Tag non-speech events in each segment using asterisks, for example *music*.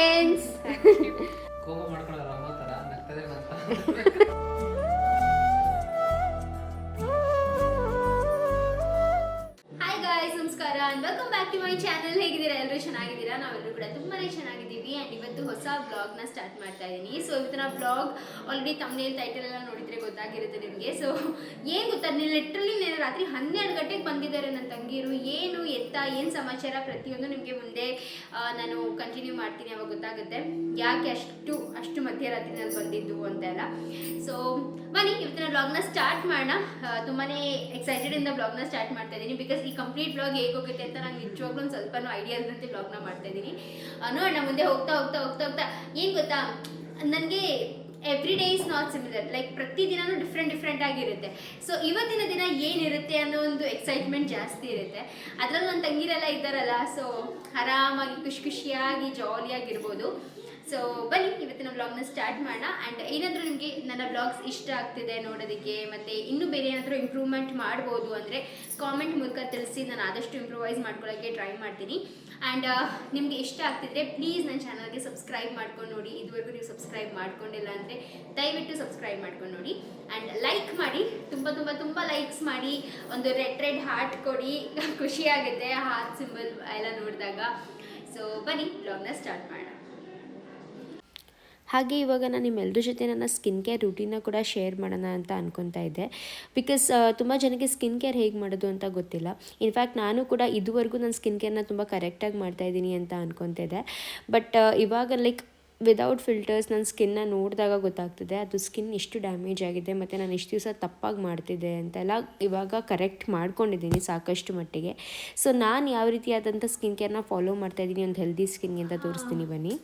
ಅನ್ಸುತ್ತಾ ಬ್ಲಾಗ್ನ ಸ್ಟಾರ್ಟ್ ಮಾಡ್ತಾ ಇದ್ದೀನಿ ಸೊ ಇವತ್ತಿನ ಬ್ಲಾಗ್ ಆಲ್ರೆಡಿ ತಮ್ಮನೇಲಿ ಟೈಟಲ್ ಎಲ್ಲ ನೋಡಿದ್ರೆ ಗೊತ್ತಾಗಿರುತ್ತೆ ನಿಮಗೆ. ಸೊ ಏನು ಗೊತ್ತಾ? ಲಿಟ್ರಲಿ నేను ರಾತ್ರಿ ಹನ್ನೆರಡು ಗಂಟೆಗೆ ಬಂದಿದ್ದಾರೆ ನನ್ನ ತಂಗಿರು. ಏನು ಎತ್ತ, ಏನು ಸಮಾಚಾರ ಪ್ರತಿಯೊಂದು ನಿಮಗೆ ಮುಂದೆ ನಾನು ಕಂಟಿನ್ಯೂ ಮಾಡ್ತೀನಿ. ಅವಾಗ ಗೊತ್ತಾಗುತ್ತೆ. ಯಾಕೆ ಅಷ್ಟು ಅಷ್ಟು ಮಧ್ಯರಾತ್ರಿನಲ್ಲಿ ಬಂದಿದ್ದು ಅಂತೆಲ್ಲ ಸೊ ಬನ್ನಿ, ಇವತ್ತಿನ ಬ್ಲಾಗ್ನ ಸ್ಟಾರ್ಟ್ ಮಾಡೋಣ. ತುಂಬಾ ಎಕ್ಸೈಟೆಡ್ ಇಂದ ಬ್ಲಾಗ್ನ ಸ್ಟಾರ್ಟ್ ಮಾಡ್ತಾ ಇದ್ದೀನಿ ಬಿಕಾಸ್ ಈ ಕಂಪ್ಲೀಟ್ ಬ್ಲಾಗ್ ಹೇಗೆ ಹೋಗುತ್ತೆ ಅಂತ ನಾನು ನಿಜವಾಗ್ಲೂ ಒಂದು ಸ್ವಲ್ಪ ಐಡಿಯಾ ಇಲ್ಲದಂತೆ ಬ್ಲಾಗ್ನ ಮಾಡ್ತಾ ಇದ್ದೀನಿ ನೋಡೋಣ, ಮುಂದೆ ಹೋಗ್ತಾ ಹೋಗ್ತಾ ಹೋಗ್ತಾ ಹೋಗ್ತಾ. ಏನು ಗೊತ್ತಾ? ನನಗೆ every day is not similar like ಪ್ರತಿ ದಿನನೂ ಡಿಫ್ರೆಂಟ್ ಡಿಫ್ರೆಂಟ್ ಆಗಿರುತ್ತೆ. ಸೊ ಇವತ್ತಿನ ದಿನ ಏನಿರುತ್ತೆ ಅನ್ನೋ ಒಂದು ಎಕ್ಸೈಟ್ಮೆಂಟ್ ಜಾಸ್ತಿ ಇರುತ್ತೆ. ಅದರಲ್ಲಿ ನನ್ನ ತಂಗೀರೆಲ್ಲ ಇದ್ದಾರಲ್ಲ ಸೊ ಆರಾಮಾಗಿ ಖುಷಿ ಖುಷಿಯಾಗಿ ಜಾಲಿಯಾಗಿರ್ಬೋದು ಸೊ ಬನ್ನಿ, ಇವತ್ತಿನ ಬ್ಲಾಗ್ನ ಸ್ಟಾರ್ಟ್ ಮಾಡೋಣ. ಆ್ಯಂಡ್ ಏನಾದರೂ ನಿಮಗೆ ನನ್ನ ಬ್ಲಾಗ್ಸ್ ಇಷ್ಟ ಆಗ್ತಿದೆ ನೋಡೋದಕ್ಕೆ, ಮತ್ತು ಇನ್ನೂ ಬೇರೆ ಏನಾದರೂ ಇಂಪ್ರೂವ್ಮೆಂಟ್ ಮಾಡ್ಬೋದು ಅಂದರೆ ಕಾಮೆಂಟ್ ಮೂಲಕ ತಿಳಿಸಿ. ನಾನು ಆದಷ್ಟು ಇಂಪ್ರೂವೈಸ್ ಮಾಡ್ಕೊಳ್ಳೋಕ್ಕೆ ಟ್ರೈ ಮಾಡ್ತೀನಿ. ಆ್ಯಂಡ್ ನಿಮಗೆ ಇಷ್ಟ ಆಗ್ತಿದ್ರೆ ಪ್ಲೀಸ್ ನನ್ನ ಚಾನಲ್ಗೆ ಸಬ್ಸ್ಕ್ರೈಬ್ ಮಾಡ್ಕೊಂಡು ನೋಡಿ. ಇದುವರೆಗೂ ನೀವು ಸಬ್ಸ್ಕ್ರೈಬ್ ಮಾಡ್ಕೊಂಡಿಲ್ಲ ಅಂದರೆ ದಯವಿಟ್ಟು ಸಬ್ಸ್ಕ್ರೈಬ್ ಮಾಡ್ಕೊಂಡು ನೋಡಿ. ಆ್ಯಂಡ್ ಲೈಕ್ ಮಾಡಿ, ತುಂಬ ತುಂಬ ತುಂಬ ಲೈಕ್ಸ್ ಮಾಡಿ. ಒಂದು ರೆಡ್ ರೆಡ್ ಹಾರ್ಟ್ ಕೊಡಿ. ಖುಷಿಯಾಗುತ್ತೆ ಹಾರ್ಟ್ ಸಿಂಬಲ್ ಎಲ್ಲ ನೋಡಿದಾಗ. ಸೊ ಬನ್ನಿ ಬ್ಲಾಗ್ನ ಸ್ಟಾರ್ಟ್ ಮಾಡೋಣ. ಹಾಗೆ ಇವಾಗ ನಾನು ನಿಮ್ಮೆಲ್ಲರ ಜೊತೆ ನನ್ನ ಸ್ಕಿನ್ ಕೇರ್ ರುಟೀನ ಕೂಡ ಶೇರ್ ಮಾಡೋಣ ಅಂತ ಅನ್ಕೊತಾ ಇದ್ದೆ. ಬಿಕಾಸ್ ತುಂಬ ಜನಕ್ಕೆ ಸ್ಕಿನ್ ಕೇರ್ ಹೇಗೆ ಮಾಡೋದು ಅಂತ ಗೊತ್ತಿಲ್ಲ. ಇನ್ಫ್ಯಾಕ್ಟ್ ನಾನು ಕೂಡ ಇದುವರೆಗೂ ನನ್ನ ಸ್ಕಿನ್ ಕೇರ್ನ ತುಂಬ ಕರೆಕ್ಟಾಗಿ ಮಾಡ್ತಾ ಇದ್ದೀನಿ ಅಂತ ಅನ್ಕೊತಿದ್ದೆ ಬಟ್ ಇವಾಗ ಲೈಕ್ ವಿದೌಟ್ ಫಿಲ್ಟರ್ಸ್ ನನ್ನ ಸ್ಕಿನ್ನ ನೋಡಿದಾಗ ಗೊತ್ತಾಗ್ತದೆ, ಅದು ಸ್ಕಿನ್ ಎಷ್ಟು ಡ್ಯಾಮೇಜ್ ಆಗಿದೆ, ಮತ್ತು ನಾನು ಇಷ್ಟು ದಿವಸ ತಪ್ಪಾಗಿ ಮಾಡ್ತಿದ್ದೆ ಅಂತೆಲ್ಲ ಇವಾಗ ಕರೆಕ್ಟ್ ಮಾಡ್ಕೊಂಡಿದ್ದೀನಿ ಸಾಕಷ್ಟು ಮಟ್ಟಿಗೆ. ಸೊ ನಾನು ಯಾವ ರೀತಿಯಾದಂಥ ಸ್ಕಿನ್ ಕೇರ್ನ ಫಾಲೋ ಮಾಡ್ತಾಯಿದ್ದೀನಿ ಒಂದು ಹೆಲ್ದಿ ಸ್ಕಿನ್ಗೆ ಅಂತ ತೋರಿಸ್ತೀನಿ ಬನ್ನಿ.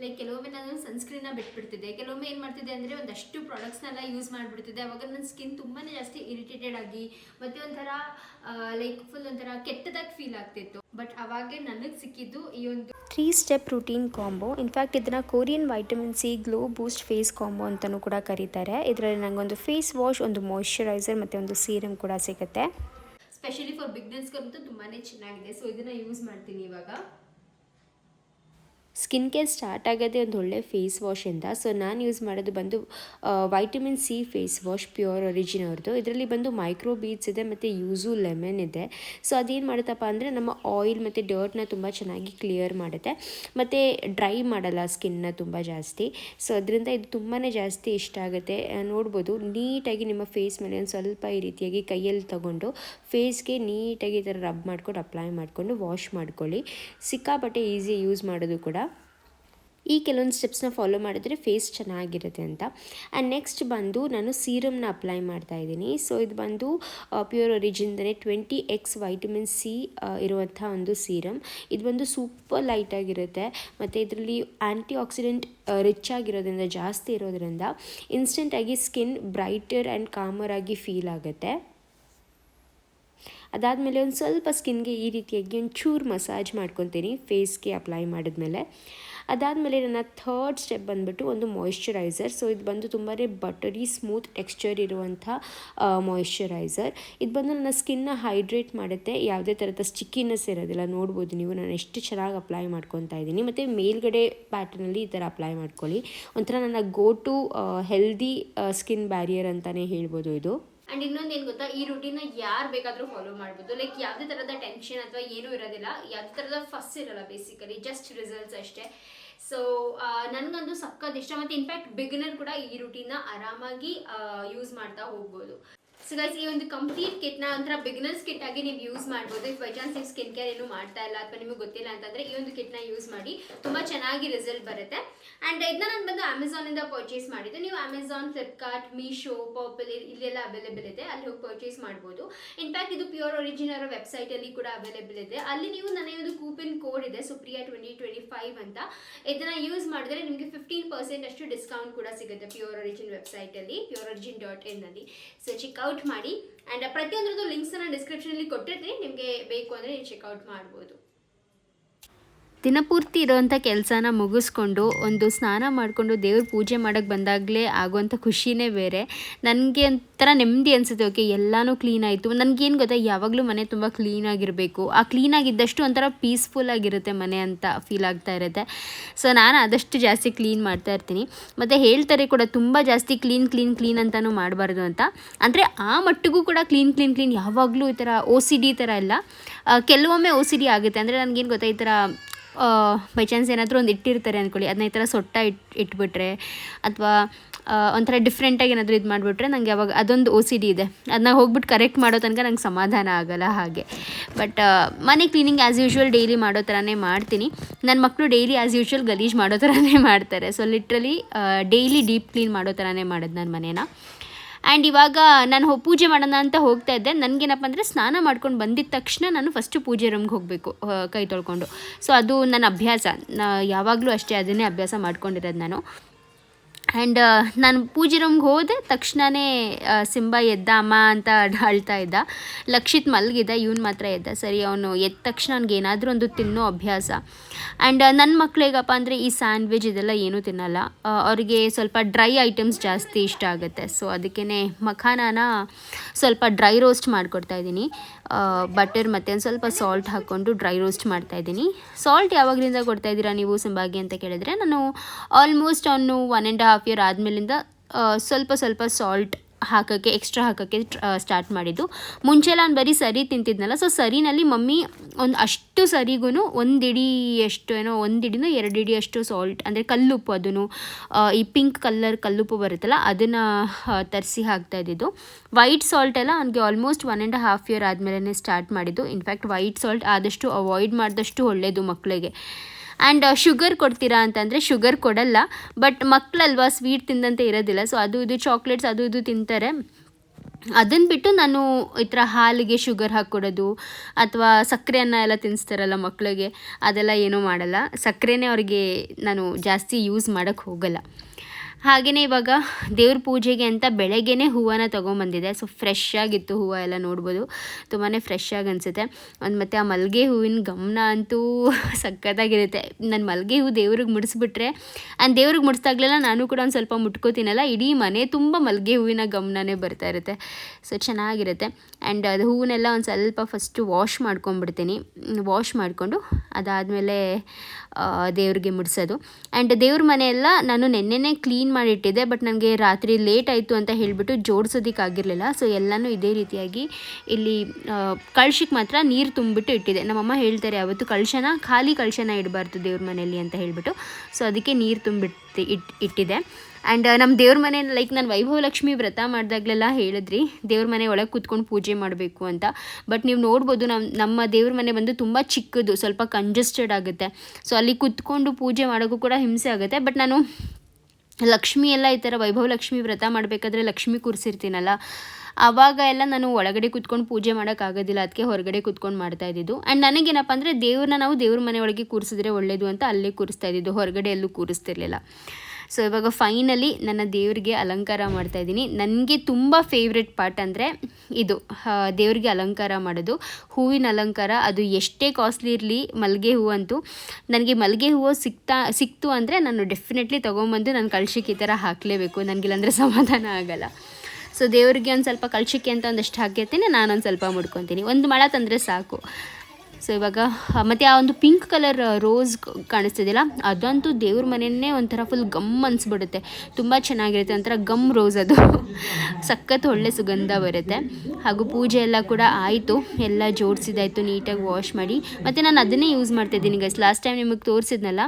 ಲೈಕ್ ಕೆಲವೊಮ್ಮೆ ನಾನು ಸನ್ಸ್ಕ್ರೀನ್ನ ಬಿಟ್ಬಿಡ್ತಿದ್ದೆ. ಕೆಲವೊಮ್ಮೆ ಏನು ಮಾಡ್ತಿದ್ದೆ ಅಂದರೆ ಒಂದಷ್ಟು ಪ್ರಾಡಕ್ಟ್ಸ್ನೆಲ್ಲ ಯೂಸ್ ಮಾಡಿಬಿಡ್ತಿದ್ದೆ. ಅವಾಗ ನನ್ನ ಸ್ಕಿನ್ ತುಂಬಾ ಜಾಸ್ತಿ ಇರಿಟೇಟೆಡ್ ಆಗಿ ಮತ್ತು ಒಂಥರ ಲೈಕ್ ಫುಲ್ ಒಂಥರ ಕೆಟ್ಟದಾಗಿ ಫೀಲ್ ಆಗ್ತಿತ್ತು. ಬಟ್ ಅವಾಗೆ ನನಗೆ ಸಿಕ್ಕಿದ್ದು ಈ ಒಂದು three step routine combo in fact ಇದನ್ನು Korean vitamin C glow boost face combo ಅಂತಲೂ ಕೂಡ ಕರೀತಾರೆ. ಇದರಲ್ಲಿ ನನಗೊಂದು ಫೇಸ್ ವಾಶ್ ಒಂದು ಮಾಯಿಶ್ಚರೈಸರ್ ಮತ್ತು ಒಂದು ಸೀರಮ್ ಕೂಡ ಸಿಗುತ್ತೆ. ಸ್ಪೆಷಲಿ ಫಾರ್ ಬಿಗ್ನೆಸ್ಗಂತೂ ತುಂಬಾ ಚೆನ್ನಾಗಿದೆ. ಸೊ ಇದನ್ನು ಯೂಸ್ ಮಾಡ್ತೀನಿ ಇವಾಗ. ಸ್ಕಿನ್ ಕೇರ್ ಸ್ಟಾರ್ಟ್ ಆಗೋದೇ ಒಂದು ಒಳ್ಳೆ ಫೇಸ್ ವಾಶಿಂದ ಸೊ ನಾನು ಯೂಸ್ ಮಾಡೋದು ಬಂದು vitamin C face wash pure origin ಅವ್ರದ್ದು ಇದರಲ್ಲಿ ಬಂದು ಮೈಕ್ರೋ ಬೀಡ್ಸ್ ಇದೆ, ಮತ್ತು ಯೂಸು ಲೆಮನ್ ಇದೆ. ಸೊ ಅದೇನು ಮಾಡುತ್ತಪ್ಪ ಅಂದರೆ ನಮ್ಮ ಆಯಿಲ್ ಮತ್ತು ಡರ್ಟ್ನ ತುಂಬ ಚೆನ್ನಾಗಿ ಕ್ಲಿಯರ್ ಮಾಡುತ್ತೆ. ಮತ್ತು ಡ್ರೈ ಮಾಡಲ್ಲ ಸ್ಕಿನ್ನ ತುಂಬ ಜಾಸ್ತಿ. ಸೊ ಅದರಿಂದ ಇದು ತುಂಬಾ ಜಾಸ್ತಿ ಇಷ್ಟ ಆಗುತ್ತೆ. ನೋಡ್ಬೋದು, ನೀಟಾಗಿ ನಿಮ್ಮ ಫೇಸ್ ಮೇಲೆ ಒಂದು ಸ್ವಲ್ಪ ಈ ರೀತಿಯಾಗಿ ಕೈಯಲ್ಲಿ ತಗೊಂಡು ಫೇಸ್ಗೆ ನೀಟಾಗಿ ಈ ಥರ ರಬ್ ಮಾಡ್ಕೊಂಡು ಅಪ್ಲೈ ಮಾಡಿಕೊಂಡು ವಾಶ್ ಮಾಡ್ಕೊಳ್ಳಿ. ಸಿಕ್ಕಾಪಟ್ಟೆ ಈಸಿ ಯೂಸ್ ಮಾಡೋದು ಕೂಡ. ಈ ಕೆಲವೊಂದು ಸ್ಟೆಪ್ಸ್ನ ಫಾಲೋ ಮಾಡಿದ್ರೆ ಫೇಸ್ ಚೆನ್ನಾಗಿರುತ್ತೆ ಅಂತ. ಆ್ಯಂಡ್ ನೆಕ್ಸ್ಟ್ ಬಂದು ನಾನು ಸೀರಮ್ನ ಅಪ್ಲೈ ಮಾಡ್ತಾ ಇದ್ದೀನಿ. ಸೊ ಇದು ಬಂದು ಪ್ಯೂರ್ ಒರಿಜಿನ್ದೇ ಟ್ವೆಂಟಿ ಎಕ್ಸ್ ವೈಟಮಿನ್ ಸಿ ಇರುವಂಥ ಒಂದು ಸೀರಮ್ ಇದು ಬಂದು ಸೂಪರ್ ಲೈಟಾಗಿರುತ್ತೆ ಮತ್ತು ಇದರಲ್ಲಿ ಆ್ಯಂಟಿ ಆಕ್ಸಿಡೆಂಟ್ ರಿಚ್ ಆಗಿರೋದ್ರಿಂದ, ಜಾಸ್ತಿ ಇರೋದ್ರಿಂದ ಇನ್ಸ್ಟೆಂಟಾಗಿ ಸ್ಕಿನ್ ಬ್ರೈಟರ್ ಆ್ಯಂಡ್ ಕಾಮರ್ ಆಗಿ ಫೀಲ್ ಆಗುತ್ತೆ. ಅದಾದಮೇಲೆ ಒಂದು ಸ್ವಲ್ಪ ಸ್ಕಿನ್ಗೆ ಈ ರೀತಿಯಾಗಿ ಒಂಚೂರು ಚೂರು ಮಸಾಜ್ ಮಾಡ್ಕೊತೀನಿ ಫೇಸ್ಗೆ ಅಪ್ಲೈ ಮಾಡಿದ್ಮೇಲೆ. ಅದಾದಮೇಲೆ ನನ್ನ ಥರ್ಡ್ ಸ್ಟೆಪ್ ಬಂದುಬಿಟ್ಟು ಒಂದು ಮಾಯಿಶ್ಚರೈಸರ್ ಸೊ ಇದು ಬಂದು ತುಂಬಾ ಬಟರಿ ಸ್ಮೂತ್ ಟೆಕ್ಸ್ಚರ್ ಇರುವಂಥ ಮಾಯಿಶ್ಚರೈಸರ್ ಇದು ಬಂದು ನನ್ನ ಸ್ಕಿನ್ನ ಹೈಡ್ರೇಟ್ ಮಾಡುತ್ತೆ. ಯಾವುದೇ ಥರದ ಸ್ಟಿಕ್ಕಿನೆಸ್ ಇರೋದಿಲ್ಲ. ನೋಡ್ಬೋದು ನೀವು. ನಾನು ಎಷ್ಟು ಚೆನ್ನಾಗಿ ಅಪ್ಲೈ ಮಾಡ್ಕೊತಾ ಇದ್ದೀನಿ. ಮತ್ತು ಮೇಲ್ಗಡೆ ಪ್ಯಾಟರ್ನಲ್ಲಿ ಈ ಥರ ಅಪ್ಲೈ ಮಾಡ್ಕೊಳ್ಳಿ. ಒಂಥರ ನನ್ನ go to healthy skin barrier ಅಂತಲೇ ಹೇಳ್ಬೋದು ಇದು. ಅಂಡ್ ಇನ್ನೊಂದು ಏನು ಗೊತ್ತಾ? ಈ ರುಟೀನ್ನ ಯಾರು ಬೇಕಾದರೂ ಫಾಲೋ ಮಾಡ್ಬೋದು. ಲೈಕ್ ಯಾವುದೇ ಥರದ ಟೆನ್ಷನ್ ಅಥವಾ ಏನೂ ಇರೋದಿಲ್ಲ. ಯಾವುದೇ ಥರದ ಫಸ್ಟ್ ಇರಲ್ಲ ಬೇಸಿಕಲಿ ಜಸ್ಟ್ ರಿಸಲ್ಟ್ಸ್ ಅಷ್ಟೇ. ಸೊ ನನಗಂತೂ ಸಕ್ಕತ್ ಇಷ್ಟ. ಮತ್ತು ಇನ್ಫ್ಯಾಕ್ಟ್ ಬಿಗಿನರ್ ಕೂಡ ಈ ರೂಟೀನ ಆರಾಮಾಗಿ ಯೂಸ್ ಮಾಡ್ತಾ ಹೋಗ್ಬೋದು. ಸೊ ಗೈಸ್ ಈ ಒಂದು ಕಂಪ್ಲೀಟ್ ಕಿಟ್ನ ಒಂಥರ ಬಿಗಿನರ್ಸ್ ಕಿಟ್ ಆಗಿ ನೀವು ಯೂಸ್ ಮಾಡ್ಬೋದು. If by chance skin care ಏನು ಮಾಡ್ತಾ ಇಲ್ಲ ಅಥವಾ ನಿಮಗೆ ಗೊತ್ತಿಲ್ಲ ಅಂತಂದ್ರೆ ಈ ಒಂದು ಕಿಟ್ನ ಯೂಸ್ ಮಾಡಿ ತುಂಬ ಚೆನ್ನಾಗಿ ರಿಸಲ್ಟ್ ಬರುತ್ತೆ. ಆ್ಯಂಡ್ ಇದನ್ನ ನಾನು ಬಂದು ಅಮೆಝಾನಿಂದ ಪರ್ಚೇಸ್ ಮಾಡಿದ್ದು. ನೀವು ಅಮೆಝಾನ್ ಫ್ಲಿಪ್ಕಾರ್ಟ್ ಮೀಶೋ ಪಾಪಲ್ ಇಲ್ಲೆಲ್ಲ ಅವೈಲೇಬಲ್ ಇದೆ. ಅಲ್ಲಿ ಹೋಗಿ ಪರ್ಚೇಸ್ ಮಾಡ್ಬೋದು. ಇನ್ಫ್ಯಾಕ್ಟ್ ಇದು ಪ್ಯೂರ್ ಒರಿಜಿನಲ್ ವೆಬ್ಸೈಟ್ ವೆಬ್ಸೈಟಲ್ಲಿ ಕೂಡ ಅವೈಲೇಬಲ್ ಇದೆ. ಅಲ್ಲಿ ನೀವು ನನ್ನ ಒಂದು ಕೂಪನ್ ಕೋಡ್ ಇದೆ ಸುಪ್ರಿಯಾ ಟ್ವೆಂಟಿ ಟ್ವೆಂಟಿ ಫೈವ್ ಅಂತ. ಇದನ್ನ ಯೂಸ್ ಮಾಡಿದ್ರೆ ನಿಮಗೆ ಫಿಫ್ಟೀನ್ ಪರ್ಸೆಂಟ್ ಅಷ್ಟು ಡಿಸ್ಕೌಂಟ್ ಕೂಡ ಸಿಗುತ್ತೆ ಪ್ಯೂರ್ ಒರಿಜಿನ್ ವೆಬ್ಸೈಟಲ್ಲಿ ಪ್ಯೂರ್ ಒರಿಜಿನ್ ಡಾಟ್ ಇನ್ನಲ್ಲಿ ಸೊ ಚೆಕ್ಔಟ್ ಮಾಡಿ. ಆ್ಯಂಡ್ ಪ್ರತಿಯೊಂದರದ್ದು ಲಿಂಕ್ಸನ್ನು ಡಿಸ್ಕ್ರಿಪ್ಷನಲ್ಲಿ ಕೊಟ್ಟಿರ್ತೀನಿ. ನಿಮಗೆ ಬೇಕು ಅಂದರೆ ನೀವು ಚೆಕ್ಔಟ್ ಮಾಡ್ಬೋದು. ದಿನಪೂರ್ತಿ ಇರೋವಂಥ ಕೆಲಸನ ಮುಗಿಸ್ಕೊಂಡು ಒಂದು ಸ್ನಾನ ಮಾಡಿಕೊಂಡು ದೇವ್ರ ಪೂಜೆ ಮಾಡೋಕ್ಕೆ ಬಂದಾಗಲೇ ಆಗುವಂಥ ಖುಷಿನೇ ಬೇರೆ. ನನಗೆ ಒಂಥರ ನೆಮ್ಮದಿ ಅನಿಸುತ್ತೆ, ಓಕೆ, ಎಲ್ಲನೂ ಕ್ಲೀನ್ ಆಯಿತು. ನನಗೇನು ಗೊತ್ತಾ, ಯಾವಾಗಲೂ ಮನೆ ತುಂಬ ಕ್ಲೀನಾಗಿರಬೇಕು ಆ ಕ್ಲೀನಾಗಿದ್ದಷ್ಟು ಒಂಥರ ಪೀಸ್ಫುಲ್ ಆಗಿರುತ್ತೆ ಮನೆ ಅಂತ ಫೀಲ್ ಆಗ್ತಾ ಇರುತ್ತೆ. ಸೊ ನಾನು ಆದಷ್ಟು ಜಾಸ್ತಿ ಕ್ಲೀನ್ ಮಾಡ್ತಾ ಇರ್ತೀನಿ. ಮತ್ತು ಹೇಳ್ತಾರೆ ಕೂಡ, ತುಂಬ ಜಾಸ್ತಿ ಕ್ಲೀನ್ ಕ್ಲೀನ್ ಕ್ಲೀನ್ ಅಂತಲೂ ಮಾಡಬಾರ್ದು ಅಂತ. ಅಂದರೆ ಆ ಮಟ್ಟಿಗೂ ಕೂಡ ಕ್ಲೀನ್ ಕ್ಲೀನ್ ಕ್ಲೀನ್ ಯಾವಾಗಲೂ ಈ ಥರ ಓ ಸಿ ಡಿ ಥರ ಎಲ್ಲ ಕೆಲವೊಮ್ಮೆ ಓ ಸಿ ಡಿ ಆಗುತ್ತೆ. ಅಂದರೆ ನನಗೇನು ಗೊತ್ತಾ, ಈ ಥರ ಬೈ ಚಾನ್ಸ್ ಏನಾದರೂ ಒಂದು ಇಟ್ಟಿರ್ತಾರೆ ಅಂದ್ಕೊಳ್ಳಿ ಅದನ್ನ ಈ ಥರ ಸೊಟ್ಟ ಇಟ್, ಇಟ್ಬಿಟ್ರೆ ಅಥವಾ ಒಂಥರ ಡಿಫ್ರೆಂಟಾಗಿ ಏನಾದರೂ ಇದು ಮಾಡಿಬಿಟ್ರೆ ನನಗೆ ಅವಾಗ ಅದೊಂದು ಓ ಸಿ ಡಿ ಇದೆ. ಅದನ್ನ ಹೋಗ್ಬಿಟ್ಟು ಕರೆಕ್ಟ್ ಮಾಡೋ ತನಕ ನಂಗೆ ಸಮಾಧಾನ ಆಗಲ್ಲ ಹಾಗೆ. ಬಟ್ ಮನೆ ಕ್ಲೀನಿಂಗ್ ಆ್ಯಸ್ ಯೂಶ್ವಲ್ ಡೈಲಿ ಮಾಡೋ ಥರನೇ ಮಾಡ್ತೀನಿ. ನನ್ನ ಮಕ್ಕಳು ಡೈಲಿ ಆ್ಯಸ್ ಯೂಶ್ವಲ್ ಗಲೀಜ್ ಮಾಡೋ ಥರನೇ ಮಾಡ್ತಾರೆ. So literally daily deep clean ಮಾಡೋ ಥರನೇ ಮಾಡೋದು ನನ್ನ ಮನೇನ. ಆ್ಯಂಡ್ ಇವಾಗ ನಾನು ಪೂಜೆ ಮಾಡೋಣ ಅಂತ ಹೋಗ್ತಾ ಇದ್ದೆ. ನನಗೇನಪ್ಪ ಅಂದರೆ ಸ್ನಾನ ಮಾಡ್ಕೊಂಡು ಬಂದಿದ್ದ ತಕ್ಷಣ ನಾನು ಫಸ್ಟು ಪೂಜೆ ರೂಮ್ಗೆ ಹೋಗಬೇಕು ಕೈ ತೊಳ್ಕೊಂಡು. ಸೊ ಅದು ನನ್ನ ಅಭ್ಯಾಸ. ಯಾವಾಗಲೂ ಅಷ್ಟೇ ಅದನ್ನೇ ಅಭ್ಯಾಸ ಮಾಡ್ಕೊಂಡಿರೋದು ನಾನು. ಆ್ಯಂಡ್ ನಾನು ಪೂಜೆ ರೂಮ್ಗೆ ಹೋದೆ ತಕ್ಷಣವೇ ಸಿಂಬ ಎದ್ದ, ಅಮ್ಮ ಅಂತ ಅಳ್ತಾ ಇದ್ದ. ಲಕ್ಷಿತ್ ಮಲಗಿದ್ದ ಇವನು ಮಾತ್ರ ಎದ್ದ. ಸರಿ, ಅವನು ಎದ್ದ ತಕ್ಷಣ ಅವ್ನಿಗೆ ಏನಾದರೂ ಒಂದು ತಿನ್ನೋ ಅಭ್ಯಾಸ. ಆ್ಯಂಡ್ ನನ್ನ ಮಕ್ಕಳಿಗಪ್ಪ ಅಂದರೆ ಈ ಸ್ಯಾಂಡ್ವಿಚ್ ಇದೆಲ್ಲ ಏನೂ ತಿನ್ನಲ್ಲ. ಅವರಿಗೆ ಸ್ವಲ್ಪ ಡ್ರೈ ಐಟಮ್ಸ್ ಜಾಸ್ತಿ ಇಷ್ಟ ಆಗುತ್ತೆ. ಸೊ ಅದಕ್ಕೇ ಮಖಾನಾನ ಸ್ವಲ್ಪ ಡ್ರೈ ರೋಸ್ಟ್ ಮಾಡಿಕೊಡ್ತಾ ಇದ್ದೀನಿ. ಬಟರ್ ಮತ್ತು ಒಂದು ಸ್ವಲ್ಪ ಸಾಲ್ಟ್ ಹಾಕ್ಕೊಂಡು ಡ್ರೈ ರೋಸ್ಟ್ ಮಾಡ್ತಾ ಇದ್ದೀನಿ. ಸಾಲ್ಟ್ ಯಾವಾಗಲಿಂದ ಕೊಡ್ತಾ ಇದ್ದೀರಾ ನೀವು ಸಂಭಾಗಿ ಅಂತ ಕೇಳಿದರೆ, ನಾನು ಆಲ್ಮೋಸ್ಟ್ ಅವನು ಒನ್ ಆ್ಯಂಡ್ ಹಾಫ್ ಇಯರ್ ಆದಮೇಲಿಂದ ಸ್ವಲ್ಪ ಸ್ವಲ್ಪ ಸಾಲ್ಟ್ ಹಾಕೋಕ್ಕೆ ಎಕ್ಸ್ಟ್ರಾ ಹಾಕೋಕ್ಕೆ ಸ್ಟಾರ್ಟ್ ಮಾಡಿದ್ದು. ಮುಂಚೆ ನಾನು ಬರೀ ಸರಿ ತಿಂತಿದ್ನಲ್ಲ ಸೊ ಸರಿನಲ್ಲಿ ಮಮ್ಮಿ ಒಂದು ಅಷ್ಟು ಸರಿಗೂ ಒಂದು ಎಷ್ಟು ಏನೋ ಒಂದು ಇಡಿನೋ ಎರಡು ಸಾಲ್ಟ್ ಅಂದರೆ ಕಲ್ಲುಪ್ಪು ಅದನ್ನು ಈ ಪಿಂಕ್ ಕಲರ್ ಕಲ್ಲುಪ್ಪು ಬರುತ್ತಲ್ಲ, ಅದನ್ನು ತರಿಸಿ ಹಾಕ್ತಾ ಇದ್ದಿದ್ದು. ವೈಟ್ ಸಾಲ್ಟ್ ಎಲ್ಲ ನನಗೆ almost one and half year ಆದಮೇಲೆ ಸ್ಟಾರ್ಟ್ ಮಾಡಿದ್ದು. ಇನ್ಫ್ಯಾಕ್ಟ್ ವೈಟ್ ಸಾಲ್ಟ್ ಆದಷ್ಟು ಅವಾಯ್ಡ್ ಮಾಡಿದಷ್ಟು ಒಳ್ಳೆಯದು ಮಕ್ಕಳಿಗೆ ಆ್ಯಂಡ್ ಶುಗರ್ ಕೊಡ್ತೀರಾ ಅಂತಂದರೆ ಶುಗರ್ ಕೊಡಲ್ಲ. ಬಟ್ ಮಕ್ಕಳಲ್ವಾ ಸ್ವೀಟ್ ತಿಂದಂತೆ ಇರೋದಿಲ್ಲ. ಸೊ ಅದು ಇದು ಚಾಕ್ಲೇಟ್ಸ್ ಅದು ಇದು ತಿಂತಾರೆ. ಅದನ್ನು ಬಿಟ್ಟು ನಾನು ಈ ಥರ ಹಾಲಿಗೆ ಶುಗರ್ ಹಾಕ್ಕೊಡೋದು, ಅಥವಾ ಸಕ್ಕರೆಯನ್ನು ಎಲ್ಲ ತಿನ್ನಿಸ್ತಾರಲ್ಲ ಮಕ್ಕಳಿಗೆ ಅದೆಲ್ಲ ಏನೂ ಮಾಡಲ್ಲ. ಸಕ್ಕರೆನೇ ಅವ್ರಿಗೆ ನಾನು ಜಾಸ್ತಿ ಯೂಸ್ ಮಾಡೋಕ್ಕೆ ಹೋಗಲ್ಲ. ಹಾಗೆಯೇ ಇವಾಗ ದೇವ್ರ ಪೂಜೆಗೆ ಅಂತ ಬೆಳಗ್ಗೆನೇ ಹೂವನ್ನ ತೊಗೊಂಬಂದಿದೆ. ಸೊ ಫ್ರೆಶ್ ಆಗಿತ್ತು ಹೂವು ಎಲ್ಲ ನೋಡ್ಬೋದು. ತುಂಬಾ ಫ್ರೆಶ್ ಆಗಿ ಅನಿಸುತ್ತೆ. ಒಂದು ಮತ್ತು ಆ ಮಲ್ಲಿಗೆ ಹೂವಿನ ಗಮನ ಅಂತೂ *laughs* ಸಖತ್ತಾಗಿರುತ್ತೆ. ನಾನು ಮಲ್ಲಿಗೆ ಹೂವು ದೇವ್ರಿಗೆ ಮುಡಿಸ್ಬಿಟ್ರೆ ಆ್ಯಂಡ್ ದೇವ್ರಿಗೆ ಮುಡಿಸ್ದಾಗ್ಲೆಲ್ಲ ನಾನು ಕೂಡ ಒಂದು ಸ್ವಲ್ಪ ಮುಟ್ಕೋತೀನಲ್ಲ, ಇಡೀ ಮನೆ ತುಂಬ ಮಲ್ಲಿಗೆ ಹೂವಿನ ಗಮನನೇ ಬರ್ತಾ ಇರುತ್ತೆ. ಸೊ ಚೆನ್ನಾಗಿರುತ್ತೆ. ಆ್ಯಂಡ್ ಅದು ಹೂವನ್ನೆಲ್ಲ ಒಂದು ಸ್ವಲ್ಪ ಫಸ್ಟು ವಾಶ್ ಮಾಡ್ಕೊಂಬಿಡ್ತೀನಿ ವಾಶ್ ಮಾಡಿಕೊಂಡು ಅದಾದಮೇಲೆ ದೇವ್ರಿಗೆ ಮುಡಿಸೋದು. ಆ್ಯಂಡ್ ದೇವ್ರ ಮನೆಯೆಲ್ಲ ನಾನು ನೆನ್ನೆನೇ ಕ್ಲೀನ್ ಮಾಡಿಟ್ಟಿದ್ದೆ ಬಟ್ ನನಗೆ ರಾತ್ರಿ ಲೇಟ್ ಆಯಿತು ಅಂತ ಹೇಳಿಬಿಟ್ಟು ಜೋಡ್ಸೋದಕ್ಕಾಗಿರಲಿಲ್ಲ ಸೊ ಎಲ್ಲನೂ ಇದೇ ರೀತಿಯಾಗಿ ಇಲ್ಲಿ ಕಳ್ಶಕ್ಕೆ ಮಾತ್ರ ನೀರು ತುಂಬಿಟ್ಟು ಇಟ್ಟಿದೆ ನಮ್ಮಮ್ಮ ಹೇಳ್ತಾರೆ, ಅವತ್ತು ಕಳಶನ, ಖಾಲಿ ಕಳಶನ ಇಡಬಾರ್ದು ದೇವ್ರ ಮನೆಯಲ್ಲಿ ಅಂತ ಹೇಳಿಬಿಟ್ಟು. ಸೊ ಅದಕ್ಕೆ ನೀರು ತುಂಬಿಟ್ಟು ಇಟ್ ಇಟ್ಟಿದೆ. ಆ್ಯಂಡ್ ನಮ್ಮ ದೇವ್ರ ಮನೆ ಲೈಕ್ ನಾನು ವೈಭವ ಲಕ್ಷ್ಮಿ ವ್ರತ ಮಾಡಿದಾಗಲೆಲ್ಲ ಹೇಳಿದ್ರಿ. ದೇವ್ರ ಮನೆ ಒಳಗೆ ಕೂತ್ಕೊಂಡು ಪೂಜೆ ಮಾಡಬೇಕು ಅಂತ. ಬಟ್ ನೀವು ನೋಡ್ಬೋದು ನಮ್ಮ ನಮ್ಮ ದೇವ್ರ ಮನೆ ಬಂದು ತುಂಬ ಚಿಕ್ಕದು, ಸ್ವಲ್ಪ ಕಂಜೆಸ್ಟೆಡ್ ಆಗುತ್ತೆ. ಸೊ ಅಲ್ಲಿ ಕೂತ್ಕೊಂಡು ಪೂಜೆ ಮಾಡೋಕ್ಕೂ ಕೂಡ ಹಿಂಸೆ ಆಗುತ್ತೆ. ಬಟ್ ನಾನು ಲಕ್ಷ್ಮಿ ಎಲ್ಲ ಈ ಥರ ವೈಭವ ಲಕ್ಷ್ಮಿ ವ್ರತ ಮಾಡಬೇಕಾದ್ರೆ ಲಕ್ಷ್ಮಿ ಕೂರಿಸಿರ್ತೀನಲ್ಲ. ಆವಾಗ ಎಲ್ಲ ನಾನು ಒಳಗಡೆ ಕೂತ್ಕೊಂಡು ಪೂಜೆ ಮಾಡೋಕ್ಕಾಗೋದಿಲ್ಲ, ಅದಕ್ಕೆ ಹೊರಗಡೆ ಕೂತ್ಕೊಂಡು ಮಾಡ್ತಾ ಇದ್ದಿದ್ದು. ಆ್ಯಂಡ್ ನನಗೇನಪ್ಪ ಅಂದರೆ ದೇವ್ರನ್ನ ನಾವು ದೇವ್ರ ಮನೆಯೊಳಗೆ ಕೂರಿಸಿದ್ರೆ ಒಳ್ಳೇದು ಅಂತ ಅಲ್ಲೇ ಕೂರಿಸ್ತಾ ಇದ್ದಿದ್ದು, ಹೊರಗಡೆ ಎಲ್ಲೂ ಕೂರಿಸ್ತಿರ್ಲಿಲ್ಲ. ಸೊ ಇವಾಗ ಫೈನಲಿ ನನ್ನ ದೇವರಿಗೆ ಅಲಂಕಾರ ಮಾಡ್ತಾ ಇದ್ದೀನಿ. ನನಗೆ ತುಂಬ ಫೇವ್ರೆಟ್ ಪಾರ್ಟ್ ಅಂದರೆ ಇದು ದೇವರಿಗೆ ಅಲಂಕಾರ ಮಾಡೋದು. ಹೂವಿನ ಅಲಂಕಾರ, ಅದು ಎಷ್ಟೇ ಕಾಸ್ಟ್ಲಿ ಇರಲಿ ಮಲ್ಲಿಗೆ ಹೂವು ಅಂತೂ. ನನಗೆ ಮಲ್ಲಿಗೆ ಹೂವು ಸಿಗ್ತಾ ಸಿಕ್ತು ಅಂದರೆ ನಾನು ಡೆಫಿನೆಟ್ಲಿ ತೊಗೊಂಬಂದು ನಾನು ಕಳ್ಶಕ್ಕೆ ಈ ಥರ ಹಾಕಲೇಬೇಕು. ನನಗಿಲ್ಲಂದರೆ ಸಮಾಧಾನ ಆಗಲ್ಲ. ಸೊ ದೇವರಿಗೆ ಒಂದು ಸ್ವಲ್ಪ ಕಳ್ಸಿಕೆ ಅಂತ ಒಂದಷ್ಟು ಹಾಕಿರ್ತೀನಿ ಒಂದು ಸ್ವಲ್ಪ ಮುಡ್ಕೊತೀನಿ. ಒಂದು ಮಳೆ ತಂದರೆ ಸಾಕು. ಸೊ ಇವಾಗ ಮತ್ತು ಆ ಒಂದು ಪಿಂಕ್ ಕಲರ್ ರೋಸ್ ಕಾಣಿಸ್ತಿದೆಯಲ್ಲ, ಅದಂತೂ ದೇವ್ರ ಮನೆಯೇ ಒಂಥರ ಫುಲ್ ಗಮ್ ಅನಿಸ್ಬಿಡುತ್ತೆ. ತುಂಬ ಚೆನ್ನಾಗಿರುತ್ತೆ, ಒಂಥರ ಗಮ್ ರೋಸ್ ಅದು. ಸಖತ್ ಒಳ್ಳೆ ಸುಗಂಧ ಬರುತ್ತೆ. ಹಾಗೂ ಪೂಜೆ ಎಲ್ಲ ಕೂಡ ಆಯಿತು. ಎಲ್ಲ ಜೋಡಿಸಿದಾಯಿತು, ನೀಟಾಗಿ ವಾಶ್ ಮಾಡಿ. ಮತ್ತು ನಾನು ಅದನ್ನೇ ಯೂಸ್ ಮಾಡ್ತಾಯಿದ್ದೀನಿ ಗೈಸ್ ಲಾಸ್ಟ್ ಟೈಮ್ ನಿಮಗೆ ತೋರಿಸಿದ್ನಲ್ಲ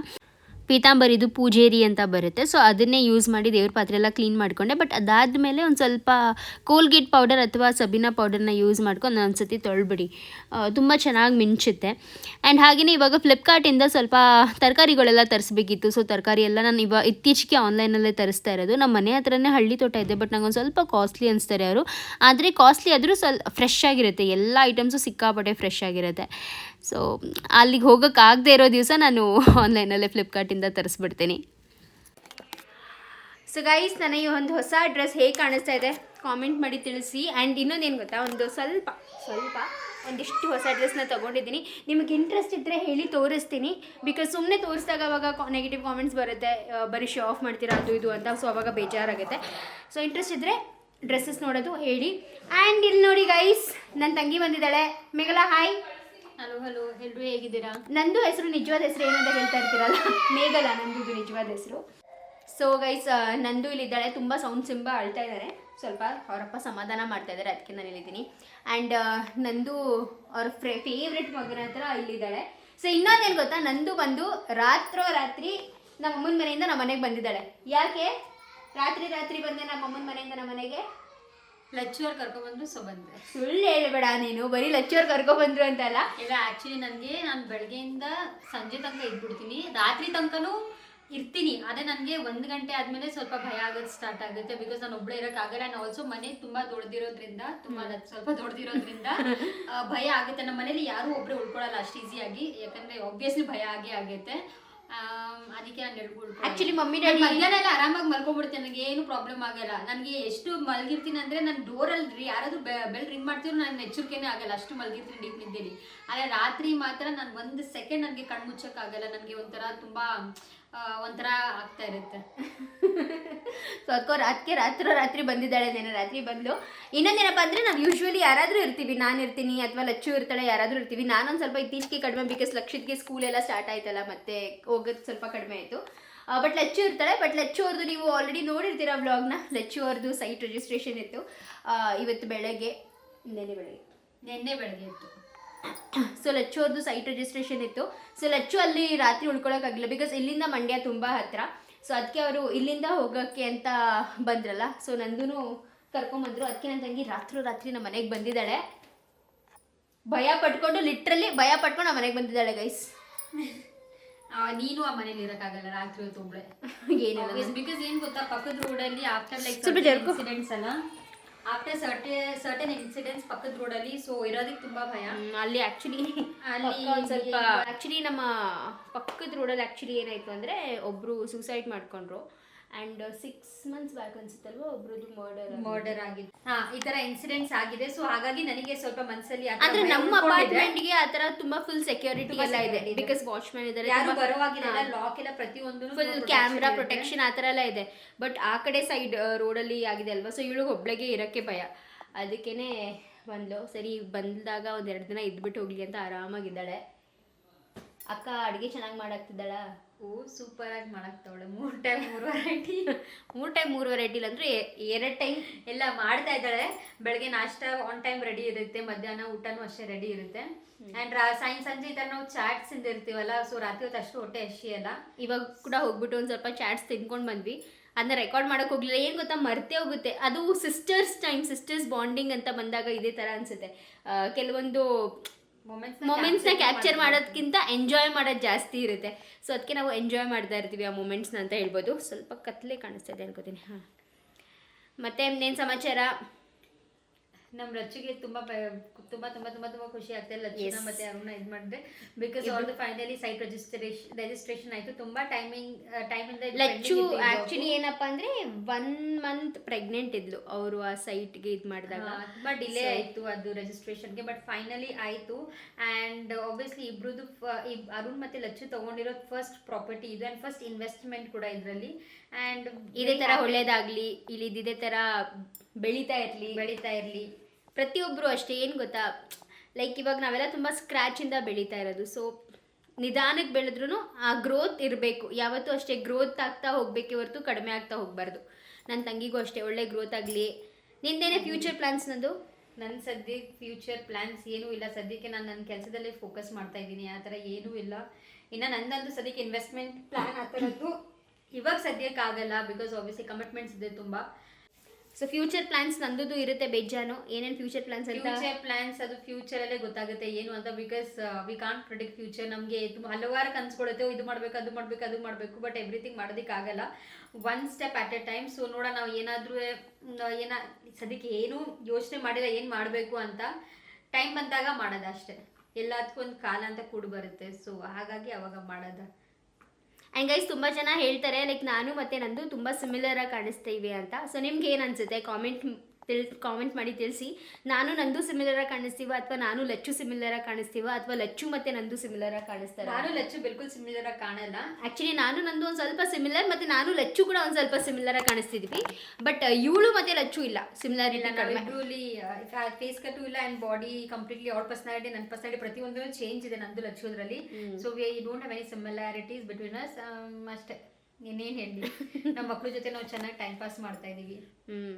ಪೀತಾಂಬರಿದು ಪೂಜೇರಿ ಅಂತ ಬರುತ್ತೆ. ಸೊ ಅದನ್ನೇ ಯೂಸ್ ಮಾಡಿ ದೇವ್ರ ಪಾತ್ರೆ ಎಲ್ಲ ಕ್ಲೀನ್ ಮಾಡಿಕೊಂಡೆ. ಬಟ್ ಅದಾದಮೇಲೆ ಒಂದು ಸ್ವಲ್ಪ ಕೋಲ್ಗೇಟ್ ಪೌಡರ್ ಅಥವಾ ಸಬೀನಾ ಪೌಡರ್ನ ಯೂಸ್ ಮಾಡ್ಕೊಂಡು ಒಂದು ಸತಿ ತೊಳ್ಬಿಡಿ. ತುಂಬ ಚೆನ್ನಾಗಿ ಮಿಂಚುತ್ತೆ. ಆ್ಯಂಡ್ ಹಾಗೆಯೇ ಇವಾಗ ಫ್ಲಿಪ್ಕಾರ್ಟಿಂದ ಸ್ವಲ್ಪ ತರಕಾರಿಗಳೆಲ್ಲ ತರಿಸ್ಬೇಕಿತ್ತು. ಸೊ ತರಕಾರಿ ಎಲ್ಲ ನಾನು ಇವಾಗ ಇತ್ತೀಚೆಗೆ ಆನ್ಲೈನಲ್ಲೇ ತರಿಸ್ತಾ ಇರೋದು. ನಮ್ಮ ಮನೆ ಹತ್ರನೇ ಹಳ್ಳಿ ತೋಟ ಇದೆ ಬಟ್ ನನಗೊಂದು ಸ್ವಲ್ಪ ಕಾಸ್ಟ್ಲಿ ಅನಿಸ್ತಾರೆ ಅವರು. ಆದರೆ ಕಾಸ್ಟ್ಲಿ ಆದರೂ ಸ್ವಲ್ಪ ಫ್ರೆಶ್ ಆಗಿರುತ್ತೆ. ಎಲ್ಲ ಐಟಮ್ಸು ಸಿಕ್ಕಾಪಟ್ಟೆ ಫ್ರೆಶ್ ಆಗಿರುತ್ತೆ. ಸೊ ಅಲ್ಲಿಗೆ ಹೋಗೋಕ್ಕಾಗದೇ ಇರೋ ದಿವಸ ನಾನು ಆನ್ಲೈನಲ್ಲೇ ಫ್ಲಿಪ್ಕಾರ್ಟಿಂದ ತರಿಸ್ಬಿಡ್ತೀನಿ. ಸೊ ಗೈಸ್ ನನ್ನ ಈ ಒಂದು ಹೊಸ ಡ್ರೆಸ್ ಹೇಗೆ ಕಾಣಿಸ್ತಾ ಇದೆ? ಕಾಮೆಂಟ್ ಮಾಡಿ ತಿಳಿಸಿ. ಆ್ಯಂಡ್ ಇನ್ನೊಂದೇನು ಗೊತ್ತಾ? ಒಂದು ಸ್ವಲ್ಪ ಸ್ವಲ್ಪ ಒಂದಿಷ್ಟು ಹೊಸ ಡ್ರೆಸ್ನ ತೊಗೊಂಡಿದ್ದೀನಿ. ನಿಮಗೆ ಇಂಟ್ರೆಸ್ಟ್ ಇದ್ದರೆ ಹೇಳಿ ತೋರಿಸ್ತೀನಿ. ಬಿಕಾಸ್ ಸುಮ್ಮನೆ ತೋರಿಸಿದಾಗ ಅವಾಗ ನೆಗೆಟಿವ್ ಕಾಮೆಂಟ್ಸ್ ಬರುತ್ತೆ. ಬರೀ ಶೋ ಆಫ್ ಮಾಡ್ತೀರಾ, ಅದು ಇದು ಅಂತ. ಸೊ ಅವಾಗ ಬೇಜಾರಾಗುತ್ತೆ. ಸೊ ಇಂಟ್ರೆಸ್ಟ್ ಇದ್ದರೆ ಡ್ರೆಸ್ಸಸ್ ನೋಡೋದು ಹೇಳಿ. ಆ್ಯಂಡ್ ಇಲ್ಲಿ ನೋಡಿ ಗೈಸ್ ನನ್ನ ತಂಗಿ ಬಂದಿದ್ದಾಳೆ. ಮೇಘಲ ಹಾಯ್ ಹಲೋ ಹಲೋ ಎಲ್ಲರೂ ಹೇಗಿದ್ದೀರಾ? ನಂದು ಹೆಸರು ನಿಜವಾದ ಹೆಸರು ಏನಂತ ಹೇಳ್ತಾ ಇರ್ತೀರಲ್ಲ? ಮೇಘಲ ನಂದು, ಇದು ನಿಜವಾದ ಹೆಸರು. ಸೊ ಗೈಸ್ ನಂದು ಇಲ್ಲಿದ್ದಾಳೆ. ತುಂಬ ಸೌಂಡ್ ಸಿಂಬ ಅಳ್ತಾ ಇದ್ದಾರೆ ಸ್ವಲ್ಪ ಅವರಪ್ಪ ಸಮಾಧಾನ ಮಾಡ್ತಾ ಇದ್ದಾರೆ ಅದಕ್ಕೆ ನಾನು ಇಲ್ಲಿದ್ದೀನಿ. ಆ್ಯಂಡ್ ನಂದು ಅವ್ರ ಫ್ರೇ ಫೇವ್ರೆಟ್ ಮಗನ ಹತ್ರ ಇಲ್ಲಿದ್ದಾಳೆ. ಸೊ ಇನ್ನೊಂದೇನು ಗೊತ್ತಾ? ನಂದು ಬಂದು ರಾತ್ರೋ ರಾತ್ರಿ ನಮ್ಮ ಅಮ್ಮನ ಮನೆಯಿಂದ ನಮ್ಮ ಮನೆಗೆ ಬಂದಿದ್ದಾಳೆ. ಯಾಕೆ? ರಾತ್ರಿ ರಾತ್ರಿ ಬಂದೆ ನಮ್ಮ ಅಮ್ಮನ ಮನೆಯಿಂದ ನಮ್ಮ ಮನೆಗೆ ಲಚ್ಚುವರ್ ಕರ್ಕೊಂಡ್ಬಂದ್ರು ಸೊ ಬಂದೆ ಸುಳ್ಳು ಹೇಳ್ಬೇಡ ನೀನು ಬರೀ ಲಚ್ಚೋರ್ ಕರ್ಕೊಬಂದ್ರು ಅಂತಲ್ಲ? ಇಲ್ಲ ಆ್ಯಕ್ಚುಲಿ ನನಗೆ ನಾನು ಬೆಳಗ್ಗೆಯಿಂದ ಸಂಜೆ ತನಕ ಇದ್ಬಿಡ್ತೀನಿ. ರಾತ್ರಿ ತನಕನೂ ಇರ್ತೀನಿ. ಅದೇ ನನಗೆ ಒಂದು ಗಂಟೆ ಆದಮೇಲೆ ಸ್ವಲ್ಪ ಭಯ ಆಗೋದು ಸ್ಟಾರ್ಟ್ ಆಗುತ್ತೆ ಬಿಕಾಸ್ ನಾನು ಒಬ್ಬಳೇ ಇರೋಕ್ಕಾಗಲ್ಲ ನಾನು ಆಲ್ಸೋ ಮನೆ ತುಂಬ ದೊಡ್ಡದಿರೋದ್ರಿಂದ ತುಂಬ ಸ್ವಲ್ಪ ದೊಡ್ಡದಿರೋದ್ರಿಂದ ಭಯ ಆಗುತ್ತೆ. ನಮ್ಮ ಮನೇಲಿ ಯಾರೂ ಒಬ್ಬರೇ ಉಳ್ಕೊಳ್ಳಲ್ಲ ಅಷ್ಟು ಈಸಿಯಾಗಿ ಯಾಕಂದರೆ ಆಬ್ವಿಯಸ್ಲಿ ಭಯ ಆಗೇ ಆಗುತ್ತೆ ಅದಕ್ಕೆ ನಾನು ಹೇಳ್ಬಿಟ್ಟು ಆ್ಯಕ್ಚುಲಿ ಮಮ್ಮಿ ನಾನು ಡ್ಯಾಡಿ ಮಧ್ಯಾಹ್ನ ಎಲ್ಲ ಆರಾಮಾಗಿ ಮಲ್ಕೊಬಿಡ್ತೇನೆ ನನಗೆ ಏನು ಪ್ರಾಬ್ಲಮ್ ಆಗಲ್ಲ. ನನಗೆ ಎಷ್ಟು ಮಲಗಿರ್ತೀನಿ ಅಂದ್ರೆ ನಾನು ಡೋರಲ್ಲಿ ಯಾರಾದರೂ ಬೆಲ್ ರಿಂಗ್ ಮಾಡ್ತಿದ್ರು ನಾನು ಎಚ್ಚರಿಕೆನೇ ಆಗಲ್ಲ. ಅಷ್ಟು ಮಲಗಿರ್ತೀನಿ ಡೀಪ್ ನಿದ್ದೆಲಿ. ಆದರೆ ರಾತ್ರಿ ಮಾತ್ರ ನಾನು ಒಂದು ಸೆಕೆಂಡ್ ನನಗೆ ಕಣ್ಣು ಮುಚ್ಚಕ್ಕಾಗಲ್ಲ ನನಗೆ ಒಂಥರ ತುಂಬಾ ಒಂಥರ ಆಗ್ತಾ ಇರುತ್ತೆ. *laughs* ಸೊ ಅದಕ್ಕೋ ಅದಕ್ಕೆ ರಾತ್ರಿ ರಾತ್ರಿ ಬಂದಿದ್ದಾಳೆ ನೆನೆ ರಾತ್ರಿ ಬಂದು. ಇನ್ನೊಂದೇನಪ್ಪ ಅಂದರೆ ನಾವು ಯೂಶ್ವಲಿ ಯಾರಾದರೂ ಇರ್ತೀವಿ, ನಾನು ಇರ್ತೀನಿ ಅಥವಾ ಲಚ್ಚು ಇರ್ತಾಳೆ, ಯಾರಾದರೂ ಇರ್ತೀವಿ. ನಾನೊಂದು ಸ್ವಲ್ಪ ಇತ್ತೀಚೆಗೆ ಕಡಿಮೆ ಬಿಕಾಸ್ ಲಕ್ಷಿತ್ಗೆ ಸ್ಕೂಲ್ ಎಲ್ಲ ಸ್ಟಾರ್ಟ್ ಆಯ್ತಲ್ಲ, ಮತ್ತೆ ಹೋಗೋದು ಸ್ವಲ್ಪ ಕಡಿಮೆ ಆಯಿತು. ಬಟ್ ಲಚ್ಚು ಇರ್ತಾಳೆ ಬಟ್ ಲಚ್ಚು ಅವ್ರದ್ದು ನೀವು ಆಲ್ರೆಡಿ ನೋಡಿರ್ತೀರ ವ್ಲಾಗ್ನ ಲಚ್ಚು ಅವ್ರದ್ದು ಸೈಟ್ ರಿಜಿಸ್ಟ್ರೇಷನ್ ಇತ್ತು. ಇವತ್ತು ಬೆಳಗ್ಗೆ, ನೆನ್ನೆ ಬೆಳಗ್ಗೆ. ನೆನ್ನೆ ಬೆಳಗ್ಗೆ ಇತ್ತು. ಸೊ ಲಚ್ಚು ಅವ್ರದ್ದು ಸೈಟ್ ರಿಜಿಸ್ಟ್ರೇಷನ್ ಇತ್ತು. ಸೊ ಲಚ್ಚು ಅಲ್ಲಿ ರಾತ್ರಿ ಉಳ್ಕೊಳಕ್ಕಾಗಿಲ್ಲ ಬಿಕಾಸ್ ಇಲ್ಲಿಂದ ಮಂಡ್ಯ ತುಂಬ ಹತ್ತಿರ ಸೊ ಅದಕ್ಕೆ ಅವರು ಇಲ್ಲಿಂದ ಹೋಗೋಕ್ಕೆ ಅಂತ ಬಂದ್ರಲ್ಲ. ಸೊ ನಂದೂ ಕರ್ಕೊಂಬಂದರು ಅದಕ್ಕೆ ನನ್ನ ತಂಗಿ ರಾತ್ರಿ ರಾತ್ರಿ ನಮ್ಮ ಮನೆಗೆ ಬಂದಿದ್ದಾಳೆ. ಭಯ ಪಟ್ಕೊಂಡು ಲಿಟ್ರಲಿ ಭಯ ಪಟ್ಕೊಂಡು ನಮ್ಮ ಮನೆಗೆ ಬಂದಿದ್ದಾಳೆ ಗೈಸ್ ನೀನು ಆ ಮನೇಲಿ ಇರೋಕ್ಕಾಗಲ್ಲ. ರಾತ್ರಿ ಹೊತ್ತು ಒಬ್ಬಳೆ *laughs* ಏನಿಲ್ಲ. ಬಿಕಾಸ್ ಏನು ಗೊತ್ತಾ? ಪಕ್ಕದ ರೋಡಲ್ಲಿ ಆಫ್ಟರ್ ಲೈಕ್. ಇನ್ಸಿಡೆಂಟ್ಸ್ ಅಲ್ಲ? ಆಫ್ಟರ್ ಸರ್ಟೆ ಸರ್ಟನ್ ಇನ್ಸಿಡೆಂಟ್ಸ್ ಪಕ್ಕದ ರೋಡಲ್ಲಿ ಸೊ ಇರೋದಕ್ಕೆ ತುಂಬಾ ಭಯ. ಅಲ್ಲಿ ಆಕ್ಚುಲಿ ಅಲ್ಲಿ ಒಂದು ಸ್ವಲ್ಪ ಆ್ಯಕ್ಚುಲಿ ನಮ್ಮ ಪಕ್ಕದ ರೋಡಲ್ಲಿ ಆಕ್ಚುಲಿ ಏನಾಯ್ತು ಅಂದ್ರೆ ಒಬ್ರು ಸೂಸೈಡ್ ಮಾಡ್ಕೊಂಡ್ರು. ಆ್ಯಂಡ್ ಸಿಕ್ಸ್ ಮಂತ್ಸ್ ಬ್ಯಾಕ್ ಅನ್ಸುತ್ತಲ್ವ ಒಬ್ರದ್ದು ಮರ್ಡರ್ ಮರ್ಡರ್ ಆಗಿದೆ ಹಾ ಈ ತರ ಇನ್ಸಿಡೆಂಟ್ಸ್ ಆಗಿದೆ. ಸೊ ಹಾಗಾಗಿ ನನಗೆ ಸ್ವಲ್ಪ ಮನಸ್ಸಲ್ಲಿ ಆದ್ರೆ ನಮ್ಮ ಅಪಾರ್ಟ್ಮೆಂಟ್ಗೆ ಆತರ ತುಂಬಾ ಫುಲ್ ಸೆಕ್ಯೂರಿಟಿ ಎಲ್ಲ ಇದೆ. ಬಿಕಾಸ್ ವಾಚ್ಮ್ಯಾನ್ ಇದ್ದಾರೆ ಯಾರು ಬರುವಾಗಿಲ್ಲ ಲಾಕ್ ಎಲ್ಲ ಪ್ರತಿಯೊಂದು ಫುಲ್ ಕ್ಯಾಮ್ರಾ ಪ್ರೊಟೆಕ್ಷನ್ ಆತರ ಎಲ್ಲ ಇದೆ. ಬಟ್ ಆ ಕಡೆ ಸೈಡ್ ರೋಡ್ ಅಲ್ಲಿ ಆಗಿದೆ ಅಲ್ವಾ? ಸೊ ಇವಳಿಗೆ ಒಬ್ಳಿಗೆ ಇರಕ್ಕೆ ಭಯ. ಅದಕ್ಕೇನೆ ಬಂದ್ಲು. ಸರಿ ಬಂದಾಗ ಒಂದ್ ಎರಡು ದಿನ ಇದ್ಬಿಟ್ಟು ಹೋಗ್ಲಿ ಅಂತ ಆರಾಮಾಗಿದ್ದಾಳೆ. ಅಕ್ಕ ಅಡುಗೆ ಚೆನ್ನಾಗಿ ಮಾಡಾಕ್ತಿದ್ದಾಳ? ಓ ಸೂಪರ್ ಆಗಿ ಮಾಡಕ್ ತಗೊಳ್ಳೆ. ಮೂರ್ ಟೈಮ್ ಮೂರ್ ವೆರೈಟಿ ಮೂರು ಟೈಮ್ ಮೂರು ವೆರೈಟಿ ಅಂದ್ರೆ ಎರಡ್ ಟೈಮ್ ಎಲ್ಲ ಮಾಡ್ತಾ ಇದ್ದಾಳೆ. ಬೆಳಗ್ಗೆ ನಾಷ್ಟ ಒನ್ ಟೈಮ್ ರೆಡಿ ಇರುತ್ತೆ ಮಧ್ಯಾಹ್ನ ಊಟನೂ ಅಷ್ಟೇ ರೆಡಿ ಇರುತ್ತೆ. ಅಂಡ್ ಸಾಯಂ ಸಂಜೆ ಈ ತರ ನಾವು ಚಾಟ್ಸ್ ಇಂದ ಇರ್ತೀವಲ್ಲ ಸೊ ರಾತ್ರಿ ಹೊತ್ತು ಅಷ್ಟು ಹೊಟ್ಟೆ ಹಸಿ ಅಲ್ಲ. ಇವಾಗ ಕೂಡ ಹೋಗ್ಬಿಟ್ಟು ಒಂದ್ ಸ್ವಲ್ಪ ಚಾಟ್ಸ್ ತಿನ್ಕೊಂಡು ಬಂದ್ವಿ. ಅದನ್ನ ರೆಕಾರ್ಡ್ ಮಾಡೋಕೆ ಹೋಗ್ಲಿಲ್ಲ. ಏನು ಗೊತ್ತಾ ಮರ್ತೇ ಹೋಗುತ್ತೆ. ಅದು ಸಿಸ್ಟರ್ಸ್ ಟೈಮ್ ಸಿಸ್ಟರ್ಸ್ ಬಾಂಡಿಂಗ್ ಅಂತ ಬಂದಾಗ ಇದೇ ಥರ ಅನ್ಸುತ್ತೆ. ಕೆಲವೊಂದು ಮೊಮೆಂಟ್ಸ್ನ ಕ್ಯಾಪ್ಚರ್ ಮಾಡೋದಕ್ಕಿಂತ ಎಂಜಾಯ್ ಮಾಡೋದು ಜಾಸ್ತಿ ಇರುತ್ತೆ. ಸೊ ಅದಕ್ಕೆ ನಾವು ಎಂಜಾಯ್ ಮಾಡ್ತಾ ಇರ್ತೀವಿ ಆ ಮೂಮೆಂಟ್ಸ್ನ ಅಂತ ಹೇಳ್ಬೋದು. ಸ್ವಲ್ಪ ಕತ್ಲೆ ಕಾಣಿಸ್ತಾ ಇದೆ ಅನ್ಕೋತೀನಿ. ಹಾಂ. ಮತ್ತೆ ಇನ್ನೇನು ಸಮಾಚಾರ? ನಮ್ ರಚ್ಚಿಗೆ ತುಂಬಾ ತುಂಬಾ ತುಂಬಾ ತುಂಬಾ ತುಂಬಾ ಖುಷಿ ಆಗ್ತಾ ಇಲ್ಲ Yes. ಲಚ್ಚಿನ ಮತ್ತೆ ಅರುಣ ಇದ್ ಮಾಡಿದ್ರೆ ಬಿಕಾಸ್ ಅವ್ರದ್ದು ಫೈನಲಿ ಸೈಟ್ ರಿಜಿಸ್ಟ್ರೇಷನ್ ರಿಜಿಸ್ಟ್ರೇಷನ್ ಆಯ್ತು. ತುಂಬಾ ಟೈಮಿಂಗ್ ಟೈಮ್ ಇಂದ ಲಚ್ಚು ಆಕ್ಚುಲಿ ಏನಪ್ಪಾ ಅಂದರೆ ಒನ್ ಮಂತ್ ಪ್ರೆಗ್ನೆಂಟ್ ಇದ್ಲು ಅವರು ಆ ಸೈಟ್ಗೆ ಇದು ಮಾಡಿದಾಗ. ತುಂಬಾ ಡಿಲೇ ಆಯ್ತು ಅದು ರಿಜಿಸ್ಟ್ರೇಷನ್ಗೆ ಬಟ್ ಫೈನಲಿ ಆಯ್ತು. ಅಂಡ್ ಆಬ್ವಿಯಸ್ಲಿ ಇಬ್ರದ್ದು ಅರುಣ್ ಮತ್ತೆ ಲಚ್ಚು ತಗೊಂಡಿರೋ ಫಸ್ಟ್ ಪ್ರಾಪರ್ಟಿ ಇದು. ಅಂಡ್ ಫಸ್ಟ್ ಇನ್ವೆಸ್ಟ್ಮೆಂಟ್ ಕೂಡ ಇದರಲ್ಲಿ. ಅಂಡ್ ಇದೇ ತರ ಒಳ್ಳೇದಾಗಲಿ ಇಲ್ಲಿ ಇದೇ ತರ ಬೆಳೀತಾ ಇರ್ಲಿ. ಬೆಳೀತಾ ಇರ್ಲಿ. ಪ್ರತಿಯೊಬ್ಬರು ಅಷ್ಟೇ ಏನು ಗೊತ್ತಾ? ಲೈಕ್ ಇವಾಗ ನಾವೆಲ್ಲ ತುಂಬ ಸ್ಕ್ರ್ಯಾಚಿಂದ ಬೆಳೀತಾ ಇರೋದು. ಸೊ ನಿಧಾನಕ್ಕೆ ಬೆಳೆದ್ರೂ ಆ ಗ್ರೋತ್ ಇರಬೇಕು. ಯಾವತ್ತೂ ಅಷ್ಟೇ ಗ್ರೋತ್ ಆಗ್ತಾ ಹೋಗ್ಬೇಕು ಹೊರತು ಕಡಿಮೆ ಆಗ್ತಾ ಹೋಗ್ಬಾರ್ದು. ನನ್ನ ತಂಗಿಗೂ ಅಷ್ಟೇ ಒಳ್ಳೆ ಗ್ರೋತ್ ಆಗಲಿ. ನಿಂದೇನೆ ಫ್ಯೂಚರ್ ಪ್ಲಾನ್ಸ್ ನಂದು? ನನ್ನ ಸದ್ಯಕ್ಕೆ ಫ್ಯೂಚರ್ ಪ್ಲಾನ್ಸ್ ಏನೂ ಇಲ್ಲ. ಸದ್ಯಕ್ಕೆ ನಾನು ನನ್ನ ಕೆಲಸದಲ್ಲೇ ಫೋಕಸ್ ಮಾಡ್ತಾ ಇದ್ದೀನಿ. ಆ ಥರ ಏನೂ ಇಲ್ಲ. ಇನ್ನು ನಂದಂತೂ ಸದ್ಯಕ್ಕೆ ಇನ್ವೆಸ್ಟ್ಮೆಂಟ್ ಪ್ಲಾನ್ ಆ ಥರದ್ದು. ಇವಾಗ ಸದ್ಯಕ್ಕೆ ಆಗಲ್ಲ ಬಿಕಾಸ್ ಆಬ್ವಿಯಸ್ಲಿ ಕಮಿಟ್ಮೆಂಟ್ಸ್ ಇದೆ ತುಂಬ. ಸೊ ಫ್ಯೂಚರ್ ಪ್ಲಾನ್ಸ್ ನಂದು ಇರುತ್ತೆ ಬೇಜಾನು. ಏನೇನು ಫ್ಯೂಚರ್ ಪ್ಲಾನ್ಸ್ ಅಂತ? ಫ್ಯೂಚರ್ ಪ್ಲಾನ್ಸ್ ಅದು ಫ್ಯೂಚರ್ ಅಲ್ಲೇ ಗೊತ್ತಾಗುತ್ತೆ ಏನು ಅಂತ because we can't predict future ನಮಗೆ ಹಲವಾರು ಕನ್ಸ್ಕೊಳುತ್ತೆ ಇದು ಮಾಡ್ಬೇಕು, ಅದು ಮಾಡ್ಬೇಕು, ಅದು ಮಾಡಬೇಕು ಬಟ್ ಎವ್ರಿಥಿಂಗ್ ಮಾಡೋದಕ್ಕೆ ಆಗಲ್ಲ. One step at a time so ನೋಡ ನಾವು ಏನಾದರೂ ಏನ, ಸದ್ಯಕ್ಕೆ ಏನು ಯೋಚನೆ ಮಾಡಿಲ್ಲ, ಏನು ಮಾಡಬೇಕು ಅಂತ. ಟೈಮ್ ಬಂದಾಗ ಮಾಡೋದು ಅಷ್ಟೇ ಎಲ್ಲದಕ್ಕೂ ಒಂದು ಕಾಲ ಅಂತ ಕೂಡ ಬರುತ್ತೆ. ಸೊ ಹಾಗಾಗಿ ಅವಾಗ ಮಾಡೋದು. ಆ್ಯಂಡ್ ಗೈಸ್ ತುಂಬ ಜನ ಹೇಳ್ತಾರೆ ಲೈಕ್ ನಾನು ಮತ್ತು ನಂದು ತುಂಬ ಸಿಮಿಲರಾಗಿ ಕಾಣಿಸ್ತಾ ಇವೆ ಅಂತ. ಸೊ ನಿಮ್ಗೆ ಏನು ಅನಿಸುತ್ತೆ? ಕಾಮೆಂಟ್ ತಿಳ್ ಕಾಮೆಂಟ್ ಮಾಡಿ ತಿಳಿಸಿ. ನಾನು ನಂದು ಸಿಮಿಲರಾಗಿ ಕಾಣಿಸ್ತೀವ ಅಥವಾ ನಾನು ಲಚ್ಚು ಸಿಮಿಲರಾಗಿ ಕಾಣಿಸ್ತೀವ ಅಥವಾ ಲಚ್ಚು ಮತ್ತೆ ನಂದು ಸಿಮಿಲರಾಗಿ ಕಾಣಿಸ್ತಾರೆ? ನಾನು ಲಚ್ಚು ಬಿಲ್ಕುಲ್ ಸಿಮಿಲರ್ ಆಗಿ ಕಾಣಲ್ಲ. ಆ್ಯಕ್ಚುಲಿ ನಾನು ನಂದು ಒಂದು ಸ್ವಲ್ಪ ಸಿಮಿಲರ್ ಮತ್ತೆ ನಾನು ಲಚ್ಚು ಕೂಡ ಒಂದು ಸ್ವಲ್ಪ ಸಿಮಿಲರಾಗಿ ಕಾಣಿಸ್ತಿದ್ವಿ. ಬಟ್ ಇವಳು ಮತ್ತೆ ಲಚ್ಚು ಇಲ್ಲ. ಸಿಮಿಲರ್ ಇಲ್ಲ ನಾವಿಬ್ರಲ್ಲಿ ಫೇಸ್ ಕಟ್ಟು ಇಲ್ಲ ಅಂಡ್ ಬಾಡಿ ಕಂಪ್ಲೀಟ್ಲಿ ಅವ್ರ ಪರ್ಸನಾಲಿಟಿ ನನ್ನ ಪರ್ಸನಾಲಿಟಿ ಪ್ರತಿಯೊಂದು ಚೇಂಜ್ ಇದೆ ನಂದು ಲಚ್ಚೋದ್ರಲ್ಲಿ so we don't have any similarities between us ಅಷ್ಟೇ. ಇನ್ನೇನು ಹೇಳಿ ನಮ್ಮ ಮಕ್ಕಳ ಜೊತೆ ನಾವು ಚೆನ್ನಾಗಿ ಟೈಮ್ ಪಾಸ್ ಮಾಡ್ತಾ ಇದ್ದೀವಿ ಹ್ಞೂ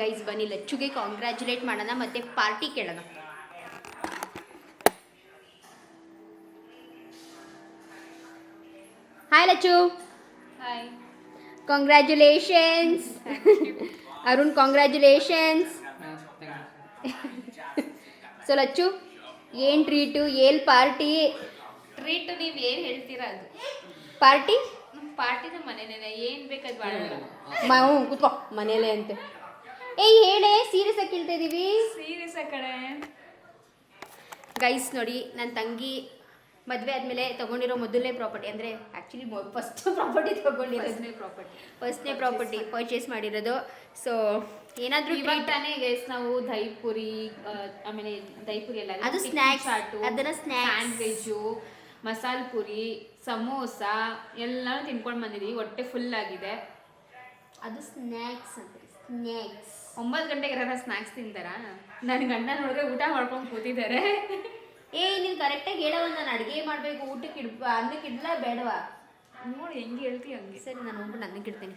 ಗೈಸ್ ಬನ್ನಿ ಲಚ್ಚುಗೆ ಕಾಂಗ್ರ್ಯಾಚುಲೇಟ್ ಮಾಡೋಣ ಮತ್ತೆ ಪಾರ್ಟಿ ಕೇಳೋಣ. Hi Lachchu. Hi congratulations Arun congratulations so Lachchu ಏನು ಟ್ರೀಟು ಏನ್ ಪಾರ್ಟಿ ಟ್ರೀಟ್ ನೀವು ಏನು ಹೇಳ್ತೀರಾ ಅದು? ಪಾರ್ಟಿ ಪಾರ್ಟಿನ ಮನೆನೇ ಏನು ಬೇಕಾದ್ ಮಾಡೋಣ. ಕೂತ್ಕೋ ಮನೇಲೆ ಅಂತೆ. ಏಯ್ ಹೇಳೇ ಸೀರಿಯಸ್ ಆಗಿ ಕೇಳ್ತಾ ಇದ್ದೀವಿ ಸೀರಿಯಸ್ ಕಡೆ ಗೈಸ್ ನೋಡಿ ನನ್ನ ತಂಗಿ ಮದುವೆ ಆದಮೇಲೆ ತಗೊಂಡಿರೋ ಮೊದಲನೇ ಪ್ರಾಪರ್ಟಿ ಅಂದರೆ ಆ್ಯಕ್ಚುಲಿ ಫಸ್ಟ್ ಪ್ರಾಪರ್ಟಿ ತೊಗೊಂಡಿರೋದು. ಪ್ರಾಪರ್ಟಿ ಫಸ್ಟ್ನೇ ಪ್ರಾಪರ್ಟಿ ಪರ್ಚೇಸ್ ಮಾಡಿರೋದು. ಸೊ ಏನಾದರೂ ಇವಾಗ ತಾನೇ ಗೈಸ್ ನಾವು ದೈಪುರಿ ಆಮೇಲೆ ದೈಪುರಿ ಎಲ್ಲ ಅದು snacks. ಅದನ್ನ ಸ್ನ್ಯಾಕ್ ಸ್ಯಾಂಡ್ವಿಚು ಮಸಾಲ ಪುರಿ ಸಮೋಸ ಎಲ್ಲಾನು ತಿನ್ಕೊಂಡು ಬಂದಿದ್ದೀವಿ ಹೊಟ್ಟೆ ಫುಲ್ ಆಗಿದೆ. ಅದು ಸ್ನ್ಯಾಕ್ಸ್ ಅಂತ. ಸ್ನ್ಯಾಕ್ಸ್ ಒಂಬತ್ತು ಗಂಟೆಗೆ ಯಾರು ಸ್ನ್ಯಾಕ್ಸ್ ತಿಂತಾರಾ? ನನ್ನ ಗಂಡ ನೋಡಿದ್ರೆ ಊಟ ಮಾಡ್ಕೊಂಡು ಕೂತಿದ್ದಾರೆ ಏ ನೀನು ಕರೆಕ್ಟಾಗಿ ಹೇಳವ ನಾನು ಅಡುಗೆ ಮಾಡಬೇಕು ಊಟಕ್ಕೆ ಇಡ್ ಅನ್ನಕ್ಕೆ ಇಡ್ಲಾ ಬೇಡವಾ? ನೋಡಿ ಹೆಂಗೆ ಹೇಳ್ತೀವಿ ಹಂಗೆ. ಸರಿ ನಾನು ಹೋಗ್ಬಿಟ್ಟು ಅನ್ನಕ್ಕೆ ಇಡ್ತೀನಿ.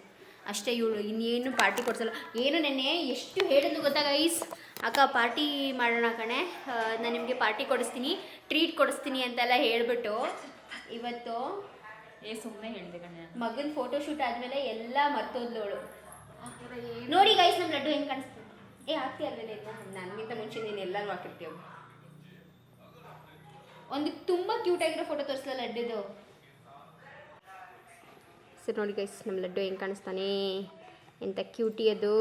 ಅಷ್ಟೇ ಇವಳು ಇನ್ನೇನು ಪಾರ್ಟಿ ಕೊಡ್ಸಲ್ಲ. ಏನು ನೆನ್ನೆ ಎಷ್ಟು ಹೇಳಿದ್ಲು ಗೊತ್ತಾ ಗೈಸ್ ಅಕ್ಕ ಪಾರ್ಟಿ ಮಾಡೋಣ ಕಣೆ. ನಾನು ನಿಮಗೆ ಪಾರ್ಟಿ ಕೊಡಿಸ್ತೀನಿ ಟ್ರೀಟ್ ಕೊಡಿಸ್ತೀನಿ ಅಂತೆಲ್ಲ ಹೇಳ್ಬಿಟ್ಟು ಇವತ್ತು ಏ ಸುಮ್ಮನೆ ಹೇಳಿದೆ ಕಣೆ ಮಗನ ಫೋಟೋ ಶೂಟ್ ಆದಮೇಲೆ ಎಲ್ಲ ಮರ್ತೋದ್ಲು ಅವಳು. ನೋಡಿ ಗೈಸ್ ನಮ್ಮ ಲಡ್ಡು ಹೆಂಗೆ ಕಾಣಿಸ್ತಿದೆ ಏ ಹಾಕ್ತಿ ಅಲ್ವೇನೆ ನನಗಿಂತ ಮುಂಚೆ ನೀನು ಎಲ್ಲರೂ ಹಾಕಿರ್ತೀವಿ ಒಂದು ತುಂಬ ಕ್ಯೂಟ್ ಆಗಿರೋ ಫೋಟೋ ತೋರಿಸಲ ಲಡ್ಡುದು? ಸರ್ ನೋಡಿ ಗೈಸ್ ನಮ್ಮ ಲಡ್ಡು ಹೆಂಗೆ ಕಾಣಿಸ್ತಾನೆ? ಎಂಥ ಕ್ಯೂಟಿ ಅದು.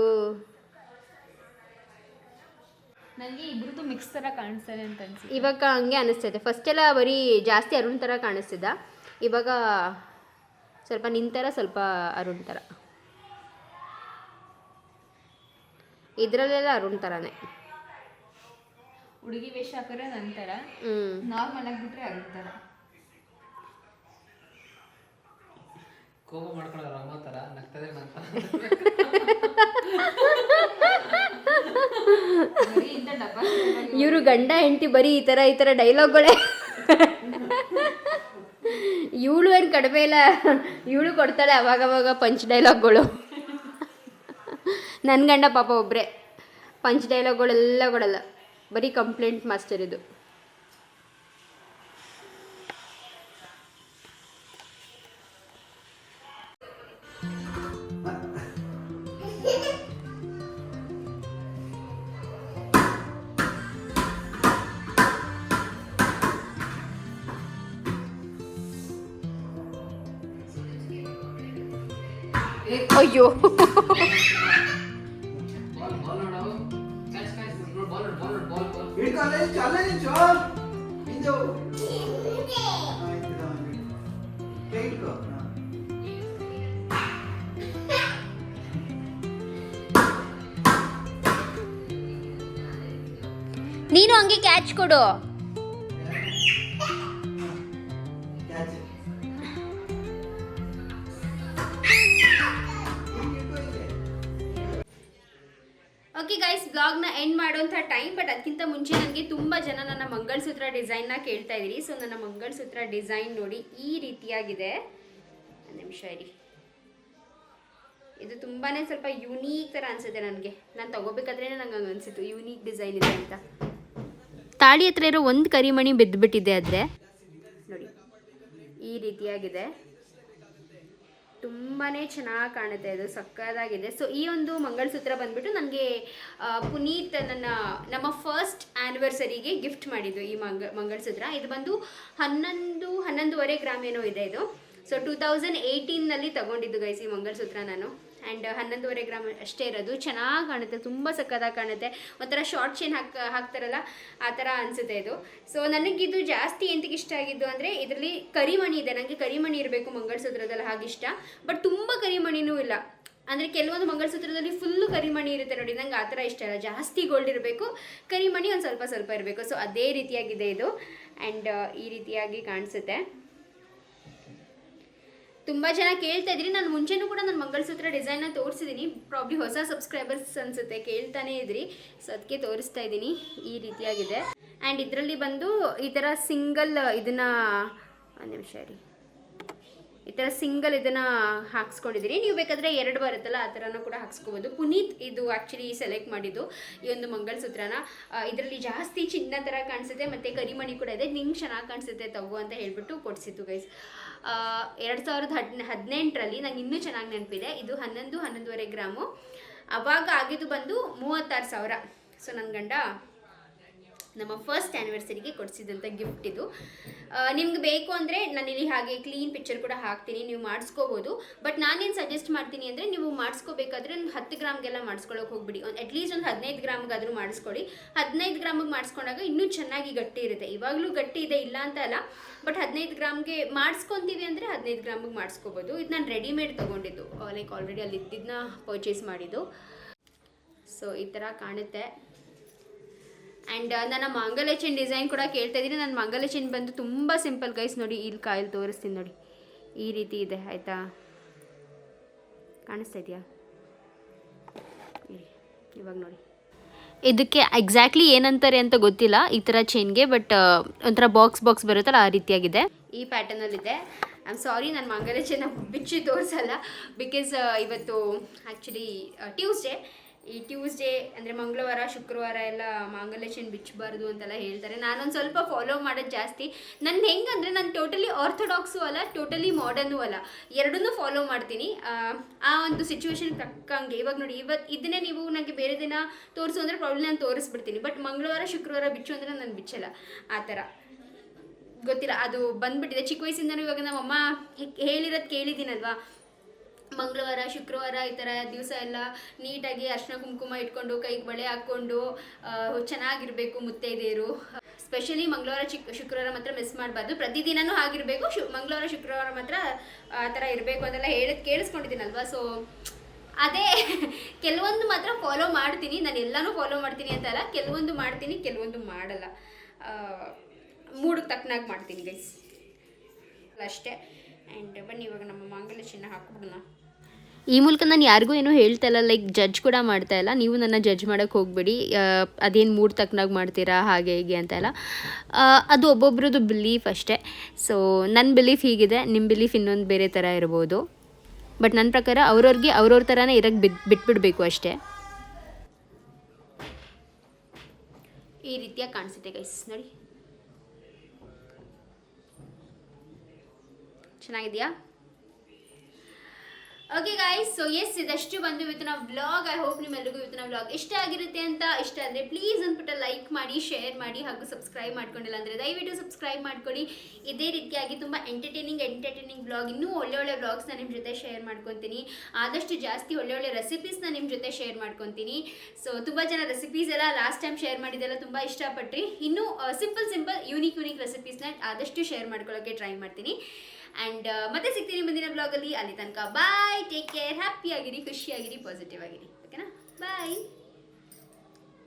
ನನಗೆ ಇಬ್ರದ್ದು ಮಿಕ್ಸ್ ಥರ ಕಾಣಿಸ್ತಾನೆ ಅಂತ ಅನ್ಸಿ ಇವಾಗ ಹಂಗೆ ಅನಿಸ್ತಿದೆ. ಫಸ್ಟ್ ಎಲ್ಲ ಬರೀ ಜಾಸ್ತಿ ಅರುಣ್ ಥರ ಕಾಣಿಸ್ತಿದ್ದ. ಇವಾಗ ಸ್ವಲ್ಪ ನಿಂತರ ಸ್ವಲ್ಪ ಅರುಣ್ ಥರ ಇದರಲ್ಲೆಲ್ಲ ಅರುಣ್ ಥರನೇ ಹುಡುಗಿ ವೇಷ ಹಾಕಿದ್ರೆ ನಂತರ ಹ್ಞೂ ನಾರ್ಮಲ್ ಆಗಿಬಿಟ್ರೆ ಥರ ಕೋಪ ಮಾಡ್ಕೊಳ್ಳೋರು ಅಮ್ಮ ಥರ ನಗ್ತದೆ ಡಬ್ಬ ಇವರು ಗಂಡ ಹೆಂಡತಿ ಬರೀ ಈ ಥರ ಈ ಥರ ಡೈಲಾಗ್ಗಳೇ. ಇವಳು ಏನು ಕಡಿಮೆ ಇಲ್ಲ. ಇವಳು ಕೊಡ್ತಾಳೆ ಅವಾಗವಾಗ ಪಂಚ್ ಡೈಲಾಗ್ಗಳು. ನನ್ನ ಗಂಡ ಪಾಪ ಒಬ್ಬರೇ ಪಂಚ್ ಡೈಲಾಗ್ಗಳೆಲ್ಲ ಕೊಡಲ್ಲ. ಬರೀ ಕಂಪ್ಲೇಂಟ್ ಮಾಸ್ಟರ್ ಇದು. ನೀನು ಹಂಗೆ ಕ್ಯಾಚ್ ಕೊಡು. ಓಕೆ ಗೈಸ್ ಬ್ಲಾಗ್ನ ಎಂಡ್ ಮಾಡುವಂಥ ಟೈಮ್ ಬಟ್ ಅದಕ್ಕಿಂತ ಮುಂಚೆ ನನಗೆ ತುಂಬ ಜನ ನನ್ನ ಮಂಗಲಸೂತ್ರ ಡಿಸೈನ್ನ ಕೇಳ್ತಾ ಇದ್ದೀರಿ. ಸೊ ನನ್ನ ಮಂಗಲಸೂತ್ರ ಡಿಸೈನ್ ನೋಡಿ ಈ ರೀತಿಯಾಗಿದೆ. ನಿಮಿಷ ಇರಿ. ಇದು ತುಂಬಾ ಸ್ವಲ್ಪ ಯುನೀಕ್ ಥರ ಅನಿಸುತ್ತೆ ನನಗೆ. ನಾನು ತಗೋಬೇಕಾದ್ರೆ ನಂಗೆ ಹಂಗೆ ಅನಿಸಿತು ಯೂನೀಕ್ ಡಿಸೈನ್ ಇದೆ ಅಂತ. ತಾಳಿ ಹತ್ರ ಇರೋ ಒಂದು ಕರಿಮಣಿ ಬಿದ್ದುಬಿಟ್ಟಿದೆ ಆದರೆ. ನೋಡಿ, ಈ ರೀತಿಯಾಗಿದೆ. ತುಂಬಾ ಚೆನ್ನಾಗಿ ಕಾಣುತ್ತೆ ಇದು ಸಕ್ಕದಾಗಿದೆ ಸೊ ಈ ಒಂದು ಮಂಗಳಸೂತ್ರ ಬಂದ್ಬಿಟ್ಟು ನನಗೆ ಪುನೀತ್ ನನ್ನ, ನಮ್ಮ ಫಸ್ಟ್ ಆ್ಯನಿವರ್ಸರಿಗೆ ಗಿಫ್ಟ್ ಮಾಡಿದ್ದು ಈ ಮಂಗ, ಮಂಗಳಸೂತ್ರ. ಇದು ಬಂದು ಹನ್ನೊಂದು, ಹನ್ನೊಂದುವರೆ ಗ್ರಾಮ್ ಏನೋ ಇದೆ ಇದು. ಸೊ ಟೂ ತೌಸಂಡ್ ಏಯ್ಟೀನಲ್ಲಿ ತಗೊಂಡಿದ್ದು ಗೈಸ್ ಈ ಮಂಗಳಸೂತ್ರ ನಾನು. ಆ್ಯಂಡ್ ಹನ್ನೊಂದುವರೆ ಗ್ರಾಮ್ ಅಷ್ಟೇ ಇರೋದು. ಚೆನ್ನಾಗಿ ಕಾಣುತ್ತೆ, ತುಂಬ ಸಕ್ಕತ್ತಾಗಿ ಕಾಣುತ್ತೆ. ಒಂಥರ ಶಾರ್ಟ್ ಚೈನ್ ಹಾಕ್, ಹಾಕ್ತಾರಲ್ಲ, ಆ ಥರ ಅನಿಸುತ್ತೆ ಇದು. ಸೊ ನನಗಿದು ಜಾಸ್ತಿ ಎಂತಕ್ಕೆ ಇಷ್ಟ ಆಗಿದ್ದು ಅಂದರೆ ಇದರಲ್ಲಿ ಕರಿಮಣಿ ಇದೆ. ನನಗೆ ಕರಿಮಣಿ ಇರಬೇಕು ಮಂಗಳಸೂತ್ರದಲ್ಲಿ ಹಾಗೆ ಇಷ್ಟ ಬಟ್ ತುಂಬ ಕರಿಮಣಿನೂ ಇಲ್ಲ. ಅಂದರೆ ಕೆಲವೊಂದು ಮಂಗಳಸೂತ್ರದಲ್ಲಿ ಫುಲ್ಲು ಕರಿಮಣಿ ಇರುತ್ತೆ ನೋಡಿ. ನಂಗೆ ಆ ಥರ ಇಷ್ಟ ಇಲ್ಲ. ಜಾಸ್ತಿ ಗೋಲ್ಡ್ ಇರಬೇಕು. ಕರಿಮಣಿ ಒಂದು ಸ್ವಲ್ಪ ಸ್ವಲ್ಪ ಇರಬೇಕು. ಸೊ ಅದೇ ರೀತಿಯಾಗಿದೆ ಇದು. ಆ್ಯಂಡ್ ಈ ರೀತಿಯಾಗಿ ಕಾಣಿಸುತ್ತೆ. ತುಂಬ ಜನ ಕೇಳ್ತಾ ಇದ್ರಿ. ನಾನು ಮುಂಚೆನೂ ಕೂಡ ನನ್ನ ಮಂಗಳಸೂತ್ರ ಡಿಸೈನ್ನ ತೋರಿಸಿದೀನಿ. ಪ್ರಾಬ್ಲಿ ಹೊಸ ಸಬ್ಸ್ಕ್ರೈಬರ್ಸ್ ಅನಿಸುತ್ತೆ, ಕೇಳ್ತಾನೆ ಇದ್ರಿ. ಸೊ ಅದಕ್ಕೆ ತೋರಿಸ್ತಾ ಇದ್ದೀನಿ. ಈ ರೀತಿಯಾಗಿದೆ. ಆ್ಯಂಡ್ ಇದರಲ್ಲಿ ಬಂದು ಈ ಥರ ಸಿಂಗಲ್ ಇದನ್ನು, ಒಂದು ನಿಮಿಷ ರೀ ಈ ಥರ ಸಿಂಗಲ್ ಇದನ್ನು ಹಾಕ್ಸ್ಕೊಂಡಿದ್ದೀರಿ ನೀವು ಬೇಕಾದರೆ ಎರಡು ಬರುತ್ತಲ್ಲ, ಆ ಥರನೂ ಕೂಡ ಹಾಕ್ಸ್ಕೋಬೋದು. ಪುನೀತ್ ಇದು ಆ್ಯಕ್ಚುಲಿ ಸೆಲೆಕ್ಟ್ ಮಾಡಿದ್ದು, ಈ ಒಂದು ಮಂಗಳಸೂತ್ರನ. ಇದರಲ್ಲಿ ಜಾಸ್ತಿ ಚಿನ್ನ ಥರ ಕಾಣಿಸುತ್ತೆ, ಮತ್ತು ಕರಿಮಣಿ ಕೂಡ ಇದೆ. ನಿಂಗೆ ಚೆನ್ನಾಗಿ ಕಾಣಿಸುತ್ತೆ ತಗೋ ಅಂತ ಹೇಳ್ಬಿಟ್ಟು ಕೊಡಿಸಿತ್ತು ಗೈಸ್ ಎರಡು ಸಾವಿರದ ಹದ್ ಹದಿನೆಂಟರಲ್ಲಿ ನಂಗೆ ಇನ್ನೂ ಚೆನ್ನಾಗಿ ನೆನಪಿದೆ. ಇದು ಹನ್ನೊಂದು, ಹನ್ನೊಂದುವರೆ ಗ್ರಾಮು. ಅವಾಗ ಆಗಿದ್ದು ಬಂದು ಮೂವತ್ತಾರು ಸಾವಿರ. ಸೊ ನನ್ನ ಗಂಡ ನಮ್ಮ ಫಸ್ಟ್ ಆ್ಯನಿವರ್ಸರಿಗೆ ಕೊಡಿಸಿದಂಥ ಗಿಫ್ಟ್ ಇದು. ನಿಮ್ಗೆ ಬೇಕು ಅಂದರೆ ಇಲ್ಲಿ ಹಾಗೆ ಕ್ಲೀನ್ ಪಿಕ್ಚರ್ ಕೂಡ ಹಾಕ್ತೀನಿ, ನೀವು ಮಾಡಿಸ್ಕೋಬೋದು. ಬಟ್ ನಾನೇನು ಸಜೆಸ್ಟ್ ಮಾಡ್ತೀನಿ ಅಂದರೆ ನೀವು ಮಾಡಿಸ್ಕೋಬೇಕಾದ್ರೆ ಒಂದು ಹತ್ತು ಗ್ರಾಮ್ಗೆಲ್ಲ ಮಾಡಿಸ್ಕೊಳ್ಳೋಕೆ ಹೋಗ್ಬಿಡಿ. ಒಂದು ಅಟ್ಲೀಸ್ಟ್ ಒಂದು ಹದಿನೈದು ಗ್ರಾಮ್ಗಾದರೂ ಮಾಡಿಸ್ಕೊಳ್ಳಿ ಹದಿನೈದು ಗ್ರಾಮಿಗೆ ಮಾಡಿಸ್ಕೊಂಡಾಗ ಇನ್ನೂ ಚೆನ್ನಾಗಿ ಗಟ್ಟಿ ಇರುತ್ತೆ. ಇವಾಗಲೂ ಗಟ್ಟಿ ಇದೆ ಇಲ್ಲ ಅಂತ ಅಲ್ಲ. ಬಟ್ ಹದಿನೈದು ಗ್ರಾಮ್ಗೆ ಮಾಡಿಸ್ಕೊತೀವಿ ಅಂದರೆ ಹದಿನೈದು ಗ್ರಾಮಿಗೆ ಮಾಡಿಸ್ಕೋಬೋದು. ಇದು ನಾನು ರೆಡಿಮೇಡ್ ತೊಗೊಂಡಿದ್ದು. ಲೈಕ್ ಆಲ್ರೆಡಿ ಅಲ್ಲಿ ಇದ್ದಿದ್ದನ್ನ ಪರ್ಚೇಸ್ ಮಾಡಿದ್ದು. ಸೊ ಈ ಥರ ಕಾಣುತ್ತೆ. ಆ್ಯಂಡ್ ನನ್ನ ಮಾಂಗಲ್ಯ ಚೈನ್ ಡಿಸೈನ್ ಕೂಡ ಕೇಳ್ತಾ ಇದ್ದೀನಿ. ನನ್ನ ಮಾಂಗಲ್ಯ ಚೈನ್ ಬಂದು ತುಂಬ ಸಿಂಪಲ್ ಗೈಸ್ ನೋಡಿ ಇಲ್ಲಿ ಕಾಯಲ್ಲಿ ತೋರಿಸ್ತೀನಿ ನೋಡಿ. ಈ ರೀತಿ ಇದೆ, ಆಯಿತಾ? ಕಾಣಿಸ್ತಾ ಇದೆಯಾ? ಇವಾಗ ನೋಡಿ. ಇದಕ್ಕೆ ಎಕ್ಸಾಕ್ಟ್ಲಿ ಏನಂತಾರೆ ಅಂತ ಗೊತ್ತಿಲ್ಲ, ಈ ಥರ ಚೈನ್ಗೆ ಬಟ್ ಒಂಥರ ಬಾಕ್ಸ್ ಬಾಕ್ಸ್ ಬರುತ್ತಲ್ಲ, ಆ ರೀತಿಯಾಗಿದೆ. ಈ ಪ್ಯಾಟರ್ನಲ್ಲಿದೆ ಐ ಆಮ್ ಸಾರಿ ನಾನು ಮಾಂಗಲ್ಯ ಚೈನ ಬಿಚ್ಚಿ ತೋರಿಸಲ್ಲ ಬಿಕಾಸ್ ಇವತ್ತು ಆ್ಯಕ್ಚುಲಿ ಟ್ಯೂಸ್ಡೇ ಈ ಟ್ಯೂಸ್ಡೇ ಅಂದರೆ ಮಂಗಳವಾರ ಶುಕ್ರವಾರ ಎಲ್ಲ ಮಾಂಗಲ್ಯಶನ್ ಬಿಚ್ಚಬಾರ್ದು ಅಂತೆಲ್ಲ ಹೇಳ್ತಾರೆ. ನಾನೊಂದು ಸ್ವಲ್ಪ ಫಾಲೋ ಮಾಡೋದು ಜಾಸ್ತಿ. ನನ್ನ ಹೆಂಗಂದರೆ ನಾನು ಟೋಟಲಿ ಆರ್ಥೋಡಾಕ್ಸು ಅಲ್ಲ ಟೋಟಲಿ ಮಾಡರ್ನು ಅಲ್ಲ. ಎರಡನ್ನೂ ಫಾಲೋ ಮಾಡ್ತೀನಿ. ಆ, ಒಂದು ಸಿಚುವೇಶನ್ ತಕ್ಕಂಗೆ ಇವಾಗ ನೋಡಿ ಇವತ್ತು ಇದನ್ನೇ ನೀವು ನನಗೆ ಬೇರೆ ದಿನ ತೋರಿಸು ಅಂದರೆ ಪ್ರಾಬ್ಲಮ್ ನಾನು ತೋರಿಸ್ಬಿಡ್ತೀನಿ. ಬಟ್ ಮಂಗಳವಾರ ಶುಕ್ರವಾರ ಬಿಚ್ಚು ಅಂದರೆ ನಾನು ಬಿಚ್ಚಲ್ಲ. ಆ ಥರ. ಗೊತ್ತಿಲ್ಲ ಅದು ಬಂದ್ಬಿಟ್ಟಿದೆ. ಚಿಕ್ಕ ವಯಸ್ಸಿಂದನೂ ಇವಾಗ ನಮ್ಮಮ್ಮ ಹೇಳಿರೋದು ಕೇಳಿದ್ದೀನಲ್ವಾ? ಮಂಗಳವಾರ, ಶುಕ್ರವಾರ ಈ ಥರ ದಿವಸ ಎಲ್ಲ ನೀಟಾಗಿ ಅರ್ಶಿನ ಕುಂಕುಮ ಇಟ್ಕೊಂಡು, ಕೈಗೆ ಬಳೆ ಹಾಕ್ಕೊಂಡು ಚೆನ್ನಾಗಿರಬೇಕು ಮುತ್ತೈದೆಯರು. ಸ್ಪೆಷಲಿ ಮಂಗಳವಾರ, ಚಿಕ್, ಶುಕ್ರವಾರ ಮಾತ್ರ ಮಿಸ್ ಮಾಡಬಾರ್ದು. ಪ್ರತಿದಿನನೂ ಆಗಿರಬೇಕು. ಶು, ಮಂಗಳವಾರ, ಶುಕ್ರವಾರ ಮಾತ್ರ ಆ ಥರ ಇರಬೇಕು ಅದೆಲ್ಲ ಹೇಳಿದ್ ಕೇಳಿಸ್ಕೊಂಡಿದ್ದೀನಲ್ವಾ? ಸೊ ಅದೇ *laughs* ಕೆಲವೊಂದು ಮಾತ್ರ ಫಾಲೋ ಮಾಡ್ತೀನಿ. ನಾನು ಎಲ್ಲನೂ ಫಾಲೋ ಮಾಡ್ತೀನಿ ಅಂತಲ್ಲ ಕೆಲವೊಂದು ಮಾಡ್ತೀನಿ, ಕೆಲವೊಂದು ಮಾಡಲ್ಲ. ಮೂಡಕ್ಕೆ ತಕ್ಕನಾಗಿ ಮಾಡ್ತೀನಿ ಗೈಸ್ ಅಷ್ಟೇ. ಆ್ಯಂಡ್ ಬನ್ನಿ, ಇವಾಗ ನಮ್ಮ ಮಾಂಗಲ್ಯ ಚಿನ್ನ ಹಾಕ್ಬಿಡೋಣ. ಈ ಮೂಲಕ ನಾನು ಯಾರಿಗೂ ಏನೂ ಹೇಳ್ತಾ ಇಲ್ಲ ಲೈಕ್ ಜಡ್ಜ್ ಕೂಡ ಮಾಡ್ತಾ ಇಲ್ಲ. ನೀವು ನನ್ನ ಜಡ್ಜ್ ಮಾಡೋಕ್ಕೆ ಹೋಗಬೇಡಿ. ಅದೇನು ಮೂಡ್ ತಕ್ಕನಾಗಿ ಮಾಡ್ತೀರಾ, ಹಾಗೆ ಹೀಗೆ ಅಂತ ಎಲ್ಲ. ಅದು ಒಬ್ಬೊಬ್ರದ್ದು ಬಿಲೀಫ್ ಅಷ್ಟೇ. ಸೊ ನನ್ನ ಬಿಲೀಫ್ ಹೀಗಿದೆ ನಿಮ್ಮ ಬಿಲೀಫ್ ಇನ್ನೊಂದು ಬೇರೆ ಥರ ಇರ್ಬೋದು. ಬಟ್ ನನ್ನ ಪ್ರಕಾರ ಅವ್ರವ್ರಿಗೆ ಅವ್ರವ್ರ ಥರನೇ ಇರೋಕ್ಕೆ ಬಿಟ್ ಬಿಟ್ಬಿಡಬೇಕು ಅಷ್ಟೇ. ಈ ರೀತಿಯಾಗಿ ಕಾಣಿಸುತ್ತೆ ಗೈಸ್ ನೋಡಿ. ಚೆನ್ನಾಗಿದೆಯಾ? ಓಕೆ ಗಾಯ್ಸ್ ಸೊ ಎಸ್ ಇದಷ್ಟು ಬಂದು ಇವತ್ತಿನ ವ್ಲಾಗ್ ಐ ಹೋಪ್ ನಿಮ್ಮೆಲ್ಲರಿಗೂ ಇವತ್ತಿನ ವ್ಲಾಗ್ ಇಷ್ಟ ಆಗಿರುತ್ತೆ ಅಂತ ಇಷ್ಟ ಆದರೆ ಪ್ಲೀಸ್ ಅಂದ್ಬಿಟ್ಟು ಲೈಕ್ ಮಾಡಿ ಶೇರ್ ಮಾಡಿ ಹಾಗೂ ಸಬ್ಸ್ಕ್ರೈಬ್ ಮಾಡ್ಕೊಂಡಿಲ್ಲ ಅಂದರೆ ದಯವಿಟ್ಟು ಸಬ್ಸ್ಕ್ರೈಬ್ ಮಾಡ್ಕೊಳ್ಳಿ. ಇದೇ ರೀತಿಯಾಗಿ ತುಂಬ ಎಂಟರ್ಟೈನಿಂಗ್ ಎಂಟರ್ಟೈನಿಂಗ್ ಬ್ಲಾಗ್ ಇನ್ನೂ ಒಳ್ಳೆ ಒಳ್ಳೆ ಬ್ಲಾಗ್ಸ್ನ ನಿಮ್ಮ ಜೊತೆ ಶೇರ್ ಮಾಡ್ಕೊತೀನಿ. ಆದಷ್ಟು ಜಾಸ್ತಿ ಒಳ್ಳೆ ಒಳ್ಳೆ ರೆಸಿಪೀಸ್ನ ನಿಮ್ಮ ಜೊತೆ ಶೇರ್ ಮಾಡ್ಕೊತೀನಿ. ಸೊ ತುಂಬ ಜನ ರೆಸಿಪೀಸ್ ಎಲ್ಲ ಲಾಸ್ಟ್ ಟೈಮ್ ಶೇರ್ ಮಾಡಿದ್ದೆಲ್ಲ ತುಂಬ ಇಷ್ಟಪಟ್ರಿ. ಇನ್ನೂ ಸಿಂಪಲ್ ಸಿಂಪಲ್ ಯೂನಿಕ್ ಯೂನಿಕ್ ರೆಸಿಪೀಸ್ನ ಆದಷ್ಟು ಶೇರ್ ಮಾಡ್ಕೊಳ್ಳೋಕ್ಕೆ ಟ್ರೈ ಮಾಡ್ತೀನಿ. ಆ್ಯಂಡ್ ಮತ್ತೆ ಸಿಗ್ತೀನಿ ಮುಂದಿನ ಬ್ಲಾಗಲ್ಲಿ ಅಲ್ಲಿ. ತನಕ ಬಾಯ್ ಟೇಕ್ ಕೇರ್ ಹ್ಯಾಪಿ ಆಗಿರಿ, ಖುಷಿಯಾಗಿರಿ ಪಾಸಿಟಿವ್ ಆಗಿರಿ. ಓಕೆನಾ ಬಾಯ್